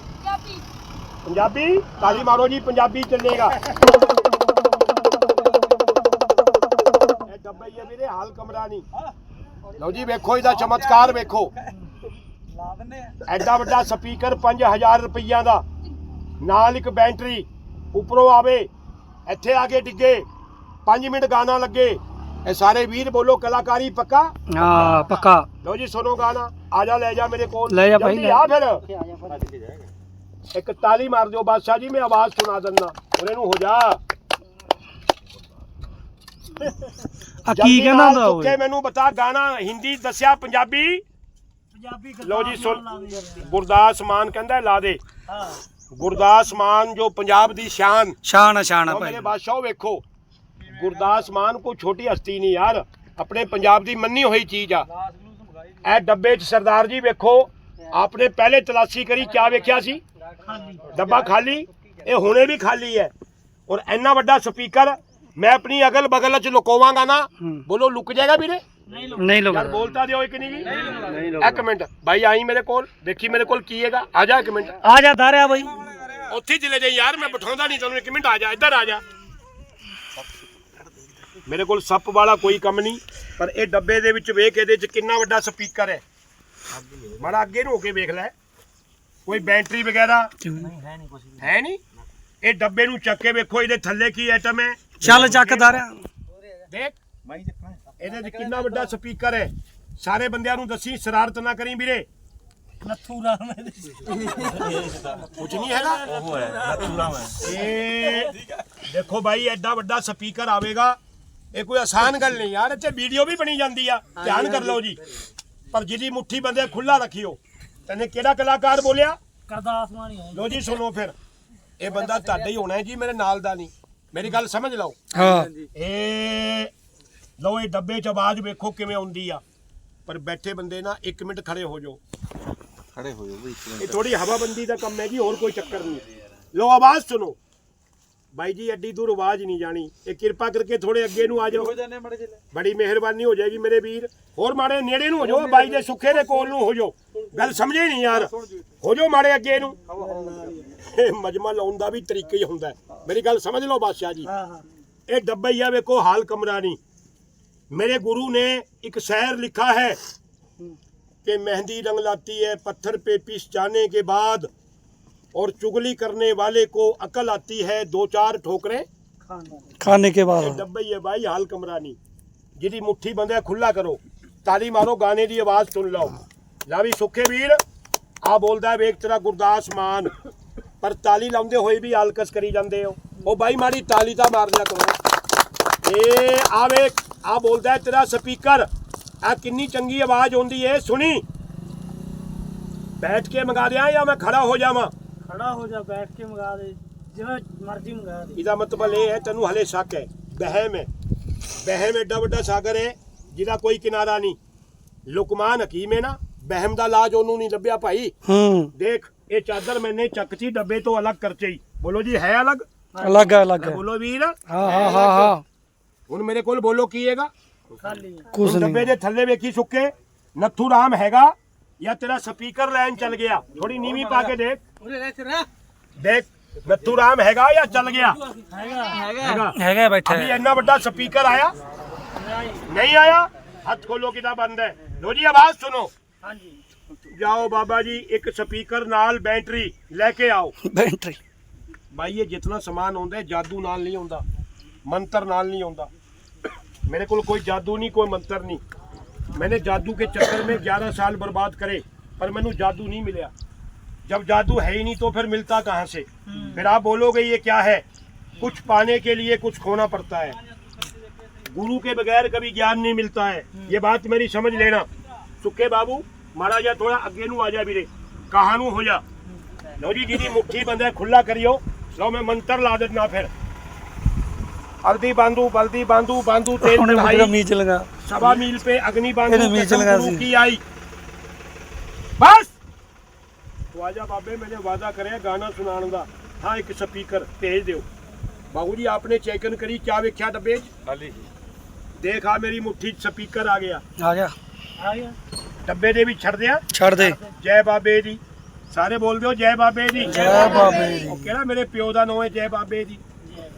ਪੰਜਾਬੀ। ਤਾਲੀ ਮਾਰੋ ਜੀ ਪੰਜਾਬੀ ਚੱਲੇਗਾ। ਇਹ ਡੱਬਾ ਵੀਰੇ ਹਾਲ ਕਮਰਾ ਨਹੀਂ। ਲਓ ਜੀ ਵੇਖੋ ਇਹਦਾ ਚਮਤਕਾਰ ਵੇਖੋ। ਐਡਾ ਵੱਡਾ ਸਪੀਕਰ 5000 ਰੁਪਈਆ ਦਾ। ਨਾਲ ਇੱਕ ਬੈਟਰੀ ਉੱਪਰੋਂ ਆਵੇ ਇੱਥੇ ਆ ਕੇ ਡਿੱਗੇ 5 ਮਿੰਟ ਗਾਣਾ ਲੱਗੇ ਇਹ ਸਾਰੇ ਵੀਰ ਬੋਲੋ ਕਲਾਕਾਰੀ ਪੱਕਾ? ਹਾਂ ਪੱਕਾ। ਲਓ ਜੀ ਸੁਣੋ ਗਾਣਾ ਆ ਜਾ ਲੈ ਜਾ ਮੇਰੇ ਕੋਲ। ਲੈ ਜਾ ਭਾਈ। ਆ ਫਿਰ। ਇੱਕ ਤਾਲੀ ਮਾਰ ਦਿਓ ਬਾਦਸ਼ਾਹ ਜੀ ਮੈਂ ਆਵਾਜ਼ ਸੁਣਾ ਦਿੰਦਾ। ਹੁਣ ਇਹਨੂੰ ਹੋ ਜਾ। ਆ ਕੀ ਕਹਿੰਦਾ ਹੁੰਦਾ ਓਏ? ਮੈਨੂੰ ਬਤਾ ਗਾਣਾ ਹਿੰਦੀ ਦੱਸਿਆ ਪੰਜਾਬੀ? ਪੰਜਾਬੀ ਲਓ ਜੀ ਸੁਣ। ਗੁਰਦਾਸ ਮਾਨ ਕਹਿੰਦਾ ਲਾ ਦੇ। ਹਾਂ। ਗੁਰਦਾਸ ਮਾਨ ਜੋ ਪੰਜਾਬ ਦੀ ਸ਼ਾਨ। ਸ਼ਾਨ ਆ ਸ਼ਾਨ ਆ ਉਹ ਭਾਈ। ਮੇਰੇ ਬਾਦਸ਼ਾਹ ਵੇਖੋ ਗੁਰਦਾਸ ਮਾਨ ਕੋਈ ਛੋਟੀ ਹਸਤੀ ਨਹੀਂ ਯਾਰ ਆਪਣੇ ਪੰਜਾਬ ਦੀ ਮੰਨੀ ਹੋਈ ਚੀਜ਼ ਆ। ਇਹ ਡੱਬੇ 'ਚ ਸਰਦਾਰ ਜੀ ਵੇਖੋ ਆਪਨੇ ਪਹਿਲੇ ਤਲਾਸ਼ੀ ਕਰੀ ਕਿਆ ਵੇਖਿਆ ਸੀ? ਡੱਬਾ ਖਾਲੀ ਇਹ ਹੁਣੇ ਵੀ ਖਾਲੀ ਹੈ। ਔਰ ਇੰਨਾ ਵੱਡਾ ਸਪੀਕਰ ਮੈਂ ਆਪਣੀ ਅਗਲ ਬਗਲ 'ਚ ਲੁਕੋਵਾਂਗਾ ਨਾ। ਬੋਲੋ ਲੁਕ ਜਾਏਗਾ ਵੀਰੇ? ਨਹੀਂ ਲੋ ਨਹੀਂ ਲੋਕ ਯਾਰ ਬੋਲਤਾ ਦਿਓ ਇੱਕ ਨਹੀਂ ਜੀ ਇੱਕ ਮਿੰਟ। ਭਾਈ ਆਈ ਮੇਰੇ ਕੋਲ। ਦੇਖੀ ਮੇਰੇ ਕੋਲ ਕੀ ਹੈਗਾ। ਆ ਜਾ ਇੱਕ ਮਿੰਟ। ਆ ਜਾ ਤਾਰਿਆ ਬਾਈ। ਉੱਥੇ ਚਲੇ ਜਾਈ। ਯਾਰ ਮੈਂ ਬਿਠਾਉਂਦਾ ਨਹੀਂ ਤੈਨੂੰ। ਇੱਕ ਮਿੰਟ ਆ ਜਾ। ਇੱਧਰ ਆ ਜਾ। ਮੇਰੇ ਕੋਲ ਸੱਪ ਵਾਲਾ ਕੋਈ ਕੰਮ ਨਹੀਂ। ਪਰ ਇਹ ਡੱਬੇ ਦੇ ਵਿੱਚ ਵੇਖ ਇਹਦੇ ਵਿੱਚ ਕਿੰਨਾ ਵੱਡਾ ਸਪੀਕਰ ਹੈ। ਮਾੜਾ ਅੱਗੇ ਨੂੰ ਹੋ ਕੇ ਵੇਖ ਲੈ। ਕੋਈ ਬੈਟਰੀ ਵਗੈਰਾ? ਹੈ ਨਹੀਂ ਕੁਝ ਹੈ ਨਹੀਂ? ਇਹ ਡੱਬੇ ਨੂੰ ਚੱਕ ਕੇ ਵੇਖੋ। ਇਹਦੇ ਥੱਲੇ ਕੀ ਆਈਟਮ ਹੈ? ਚੱਲ ਚੱਕ ਤਾਰਿਆ ਦੇਖ। ਇਹਦੇ ਵਿੱਚ ਕਿੰਨਾ ਵੱਡਾ ਸਪੀਕਰ ਹੈ? ਸਾਰੇ ਬੰਦਿਆਂ ਨੂੰ ਦੱਸੀ ਸ਼ਰਾਰਤ ਨਾ ਕਰੀ ਵੀਰੇ। ਨੱਥੂ ਰਾਮ ਇਹਦੇ ਕੁਝ ਨਹੀਂ ਹੈਗਾ। ਉਹ ਹੈ ਇਹ ਦੇਖੋ ਭਾਈ ਐਡਾ ਵੱਡਾ ਸਪੀਕਰ ਆਵੇਗਾ। ਇਹ ਕੋਈ ਆਸਾਨ ਗੱਲ ਨਹੀਂ ਯਾਰ ਇੱਥੇ ਵੀਡੀਓ ਵੀ ਬਣੀ ਜਾਂਦੀ ਆ। ਧਿਆਨ ਕਰ ਲਓ ਜੀ। ਪਰ ਜਿਹਦੀ ਮੁੱਠੀ ਬੰਦੇ ਖੁੱਲਾ ਰੱਖਿਓ। ਤੈਨੇ ਕਿਹੜਾ ਕਲਾਕਾਰ ਬੋਲਿਆ? ਕਰਦਾ ਆਸਮਾਨ ਹੀ ਹੈ ਲੋ ਜੀ ਸੁਣੋ ਫਿਰ। ਇਹ ਬੰਦਾ ਤੁਹਾਡਾ ਹੀ ਹੋਣਾ ਹੈ ਜੀ ਮੇਰੇ ਨਾਲ ਦਾ ਨਹੀਂ। ਮੇਰੀ ਗੱਲ ਸਮਝ ਲਓ। ਹਾਂ। ਇਹ ਲਓ ਇਹ ਡੱਬੇ 'ਚ ਆਵਾਜ਼ ਵੇਖੋ ਕਿਵੇਂ ਆਉਂਦੀ ਆ। ਪਰ ਬੈਠੇ ਬੰਦੇ ਨਾ 1 ਮਿੰਟ ਖੜੇ ਹੋ ਜਾਓ। ਖੜੇ ਹੋ ਜਾਓ ਬਈ ਇਹ ਥੋੜੀ ਹਵਾਬੰਦੀ ਦਾ ਕੰਮ ਹੈ ਜੀ ਹੋਰ ਕੋਈ ਚੱਕਰ ਨਹੀਂ। ਲੋ ਆਵਾਜ਼ ਸੁਣੋ। ਬਾਈ ਜੀ ਐਡੀ ਦੂਰ ਆਵਾਜ਼ ਨਹੀਂ ਜਾਣੀ। ਇਹ ਕਿਰਪਾ ਕਰਕੇ ਥੋੜੇ ਅੱਗੇ ਨੂੰ ਆ ਜਾਓ। ਬੜੀ ਮਿਹਰਬਾਨੀ ਹੋ ਜਾਏਗੀ ਮੇਰੇ ਵੀਰ। ਹੋਰ ਮਾੜੇ ਨੇੜੇ ਨੂੰ ਹੋ ਜਾਓ ਬਾਈ ਦੇ ਸੁੱਖੇ ਦੇ ਕੋਲ ਨੂੰ ਹੋ ਜਾਓ। ਗੱਲ ਸਮਝੇ ਨਹੀਂ ਯਾਰ। ਹੋ ਜਾਓ ਮਾੜੇ ਅੱਗੇ ਨੂੰ। ਇਹ ਮਜਮਾ ਲਾਉਣ ਦਾ ਵੀ ਤਰੀਕਾ ਹੀ ਹੁੰਦਾ। ਹੈ। ਮੇਰੀ ਗੱਲ ਸਮਝ ਲਓ ਬਾਦਸ਼ਾਹ ਜੀ। ਇਹ ਡੱਬਈਆ ਵੇਖੋ ਹਾਲ ਕਮਰਾ ਨਹੀਂ मेरे गुरु ने एक शहर लिखा है कि मेहंदी रंग लाती है पत्थर पे पिस जाने के बाद और चुगली करने वाले को अकल आती है दो चार ठोकरें ਖਾਂਦਾ ਖਾਣੇ ਕੇ ਬਾਅਦ ਇਹ ਡੱਬਈ ਹੈ ਬਾਈ ਹਾਲ ਕਮਰਾ ਨਹੀਂ ਜਿਹਦੀ ਮੁੱਠੀ ਬੰਦੇ ਖੁੱਲਾ ਕਰੋ ਤਾਲੀ ਮਾਰੋ ਗਾਣੇ ਦੀ ਆਵਾਜ਼ ਸੁਣ ਲਓ ਲਾ ਵੀ ਸੁੱਖੇ ਵੀਰ ਆ ਬੋਲਦਾ ਹੈ ਵੇਖ ਤੇਰਾ ਗੁਰਦਾਸ ਮਾਨ ਪਰ ਤਾਲੀ ਲਾਉਂਦੇ ਹੋਏ ਵੀ ਆਲਕਸ ਕਰੀ ਜਾਂਦੇ ਹੋ ਉਹ ਬਾਈ ਮਾੜੀ ਤਾਲੀ ਤਾਂ ਮਾਰ ਲਿਆ ਕਰੋ ਇਹ ਆ ਵੇਖ ਆ ਬੋਲਦਾ ਹੈ ਤੇਰਾ ਸਪੀਕਰ। ਆ ਕਿੰਨੀ ਚੰਗੀ ਆਵਾਜ਼ ਆਉਂਦੀ ਏ ਸੁਣੀ। ਬੈਠ ਕੇ ਮੰਗਾ ਦਿਆਂ ਜਾਂ ਮੈਂ ਖੜਾ ਹੋ ਜਾਵਾਂ? ਖੜਾ ਹੋ ਜਾ ਬੈਠ ਕੇ ਮੰਗਾ ਦੇ। ਜਿਵੇਂ ਮਰਜ਼ੀ ਮੰਗਾ ਦੇ। ਇਹਦਾ ਮਤਲਬ ਇਹ ਹੈ ਤੈਨੂੰ ਹਲੇ ਸ਼ੱਕ ਹੈ। ਵਹਿਮ ਹੈ। ਵਹਿਮ ਐਡਾ ਵੱਡਾ ਸਾਗਰ ਹੈ ਜਿਹਦਾ ਕੋਈ ਕਿਨਾਰਾ ਨਹੀਂ। ਲੁਕਮਾਨ ਹਕੀਮ ਹੈ ਨਾ ਵਹਿਮ ਦਾ ਇਲਾਜ ਉਹਨੂੰ ਨਹੀਂ ਲੱਭਿਆ ਭਾਈ। ਹੂੰ। ਦੇਖ ਇਹ ਚਾਦਰ ਮੈਨੇ ਚੱਕਤੀ ਡੱਬੇ ਤੋਂ ਅਲੱਗ ਕਰਚਈ ਬੋਲੋ ਜੀ ਹੈ ਅਲੱਗ? ਅਲੱਗ ਹੈ ਅਲੱਗ ਹੈ। ਬੋਲੋ ਵੀਰ। ਹਾਂ ਹਾਂ ਹਾਂ ਹਾਂ। ਹੁਣ ਮੇਰੇ ਕੋਲ ਬੋਲੋ ਕੀ ਹੈਗਾ? ਖਾਲੀ। ਕੁਛ ਹੁਣ ਡੱਬੇ ਨਹੀਂ ਦੇ ਥੱਲੇ ਵੇਖੀ ਸੁੱਕੇ ਨੱਥੂ ਰਾਮ ਹੈਗਾ ਜਾਂ ਤੇਰਾ ਸਪੀਕਰ ਲਾਈਨ ਚੱਲ ਗਿਆ। ਥੋੜੀ ਨੀਵੀਂ ਪਾ ਕੇ ਦੇਖ। ਰਹਿ ਤੇਰਾ। ਦੇਖ ਨੱਥੂ ਰਾਮ ਹੈਗਾ ਜਾਂ ਚੱਲ ਗਿਆ? ਹੈਗਾ ਹੈਗਾ। ਹੈਗਾ। ਹੈਗਾ ਬੈਠਾ ਅਭੀ ਇੰਨਾ ਵੱਡਾ ਸਪੀਕਰ ਆਇਆ? ਨਹੀਂ ਆਇਆ? ਹੱਥ ਖੋਲੋ ਕਿਦਾ ਬੰਦ ਹੈ। ਲੋ ਜੀ ਆਵਾਜ਼ ਸੁਣੋ। ਹਾਂਜੀ। ਜਾਓ ਬਾਬਾ ਜੀ ਇੱਕ ਸਪੀਕਰ ਨਾਲ ਬੈਟਰੀ ਲੈ ਕੇ ਆਓ। ਬੈਟਰੀ। ਭਾਈ ਇਹ ਜਿੰਨਾ ਸਮਾਨ ਆਉਂਦਾ ਹੈ, ਜਾਦੂ ਨਾਲ ਨਹੀਂ ਆਉਂਦਾ। ਮੰਤਰ ਨਾਲ ਨਹੀਂ ਆਉਂਦਾ मेरे को कोई जादू नहीं कोई मंत्र नहीं मैंने जादू के चक्कर में 11 साल बर्बाद करे पर मैंने जादू नहीं मिला जब जादू है ही नहीं तो फिर मिलता कहाँ से फिर आप बोलोगे ये क्या है कुछ पाने के लिए कुछ खोना पड़ता है गुरु के बगैर कभी ज्ञान नहीं मिलता है ये बात मेरी समझ लेना सुखे बाबू माड़ा जा थोड़ा अगे नु आ जा ਵੀਰੇ ਕਹਾਂ ਨੂੰ ਹੋ ਜਾ ਲਓ ਜੀ ਜਿਹਦੀ ਮੁੱਠੀ ਬੰਦਾ ਖੁੱਲਾ ਕਰਿਓ ਲਓ ਮੈਂ ਮੰਤਰ ਲਾ ਦਿੰਦਾ ਫਿਰ अवधि बांधू बल्दी बांधू बांधू तेल ਉਹਨੇ ਮੇਰਾ चढ़ाई मीच ਲਗਾ सभा मील पे अग्नि बांधू ਇਹਨੇ ਬਾਬੇ ਮੈਨੇ ਵਾਦਾ ਕਰਿਆ ਗਾਣਾ ਸੁਣਾਉਣ ਦਾ। ਹਾਂ ਇੱਕ ਸਪੀਕਰ ਭੇਜ ਦਿਓ। ਬਾਬੂ ਜੀ ਆਪਨੇ ਚੈਕਨ ਕਰੀ ਕਿਆ ਵੇਖਿਆ ਡੱਬੇ 'ਚ? ਖਾਲੀ ਦੇਖ ਆ ਮੇਰੀ ਮੁੱਠੀ 'ਚ ਸਪੀਕਰ ਆ ਗਿਆ। ਆ ਜਾ ਡੱਬੇ ਦੇ ਵੀ ਛੱਡ ਦਿਆਂ? ਛੱਡ ਦੇ। ਜੈ ਬਾਬੇ ਜੀ। ਸਾਰੇ ਬੋਲਦੇ ਹੋ ਜੈ ਬਾਬੇ ਜੀ। ਜੈ ਬਾਬੇ ਦੀ। ਉਹ ਕਿਹੜਾ ਮੇਰੇ ਪਿਓ ਦਾ ਨਾਂ ਹੈ? ਜੈ ਬਾਬੇ ਜੀ।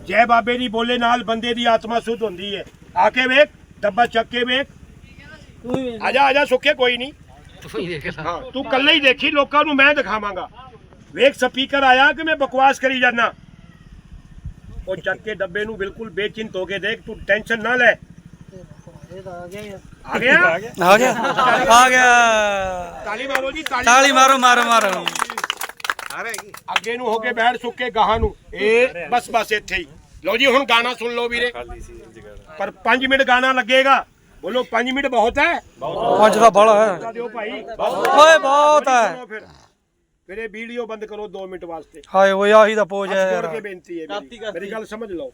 ਜੈ ਬਾਬੇ ਦੀ ਬੋਲੇ ਨਾਲ ਬੰਦੇ ਦੀ ਆਤਮਾ ਸੁਧ ਹੁੰਦੀ ਹੈ। ਆ ਕੇ ਵੇਖ ਡੱਬਾ ਚੱਕ ਕੇ ਵੇਖ। ਆਜਾ ਆਜਾ ਸੁੱਕੇ ਕੋਈ ਨਹੀਂ। ਹਾਂ ਤੂੰ ਕੱਲੇ ਹੀ ਦੇਖੀ ਲੋਕਾਂ ਨੂੰ ਮੈਂ ਦਿਖਾਵਾਂਗਾ। ਵੇਖ ਸਪੀਕਰ ਆਇਆ ਕਿ ਮੈਂ ਬਕਵਾਸ ਕਰੀ ਜਾਨਾ ਉਹ ਚੱਕ ਕੇ ਡੱਬੇ ਨੂੰ ਬਿਲਕੁਲ ਬੇਚਿੰਤ ਹੋ ਕੇ ਦੇਖ ਤੂੰ ਟੈਨਸ਼ਨ ਨਾ ਲੈ। ਆ ਗਿਆ। ਆ ਗਿਆ। ਆ ਗਿਆ। ਆ ਗਿਆ। ਤਾਲੀ ਮਾਰੋ ਜੀ ਤਾਲੀ ਮਾਰੋ। ਮਾਰੋ ਮਾਰੋ ਅੱਗੇ ਨੂੰ ਹੋ ਕੇ ਬੈਠ ਸੁੱਕੇ ਗਾਹਾਂ ਨੂੰ। ਇਹ ਬਸ ਬਸ ਇੱਥੇ ਹੀ। ਲਓ ਜੀ ਹੁਣ ਗਾਣਾ ਸੁਣ ਲਓ ਵੀਰੇ। ਖਾਲੀ ਸੀ ਜਗੜ ਪਰ 5 ਮਿੰਟ ਗਾਣਾ ਲੱਗੇਗਾ। ਬੋਲੋ 5 ਮਿੰਟ ਬਹੁਤ ਹੈ। ਪੰਜ ਦਾ ਬਾਲਾ ਹੈ। ਬਤਾ ਦਿਓ ਭਾਈ। ਓਏ ਬਹੁਤ ਹੈ। ਸੁਣੋ ਫਿਰ। ਫਿਰ ਇਹ ਵੀਡੀਓ ਬੰਦ ਕਰੋ 2 ਮਿੰਟ ਵਾਸਤੇ। ਹਾਏ ਓਏ ਆਹੀ ਦਾ ਪੋਜ ਹੈ ਹੱਥ ਯਾਰ ਜੋੜ ਕੇ ਬੇਨਤੀ ਹੈ ਮੇਰੀ। ਮੇਰੀ ਗੱਲ ਸਮਝ ਲਓ।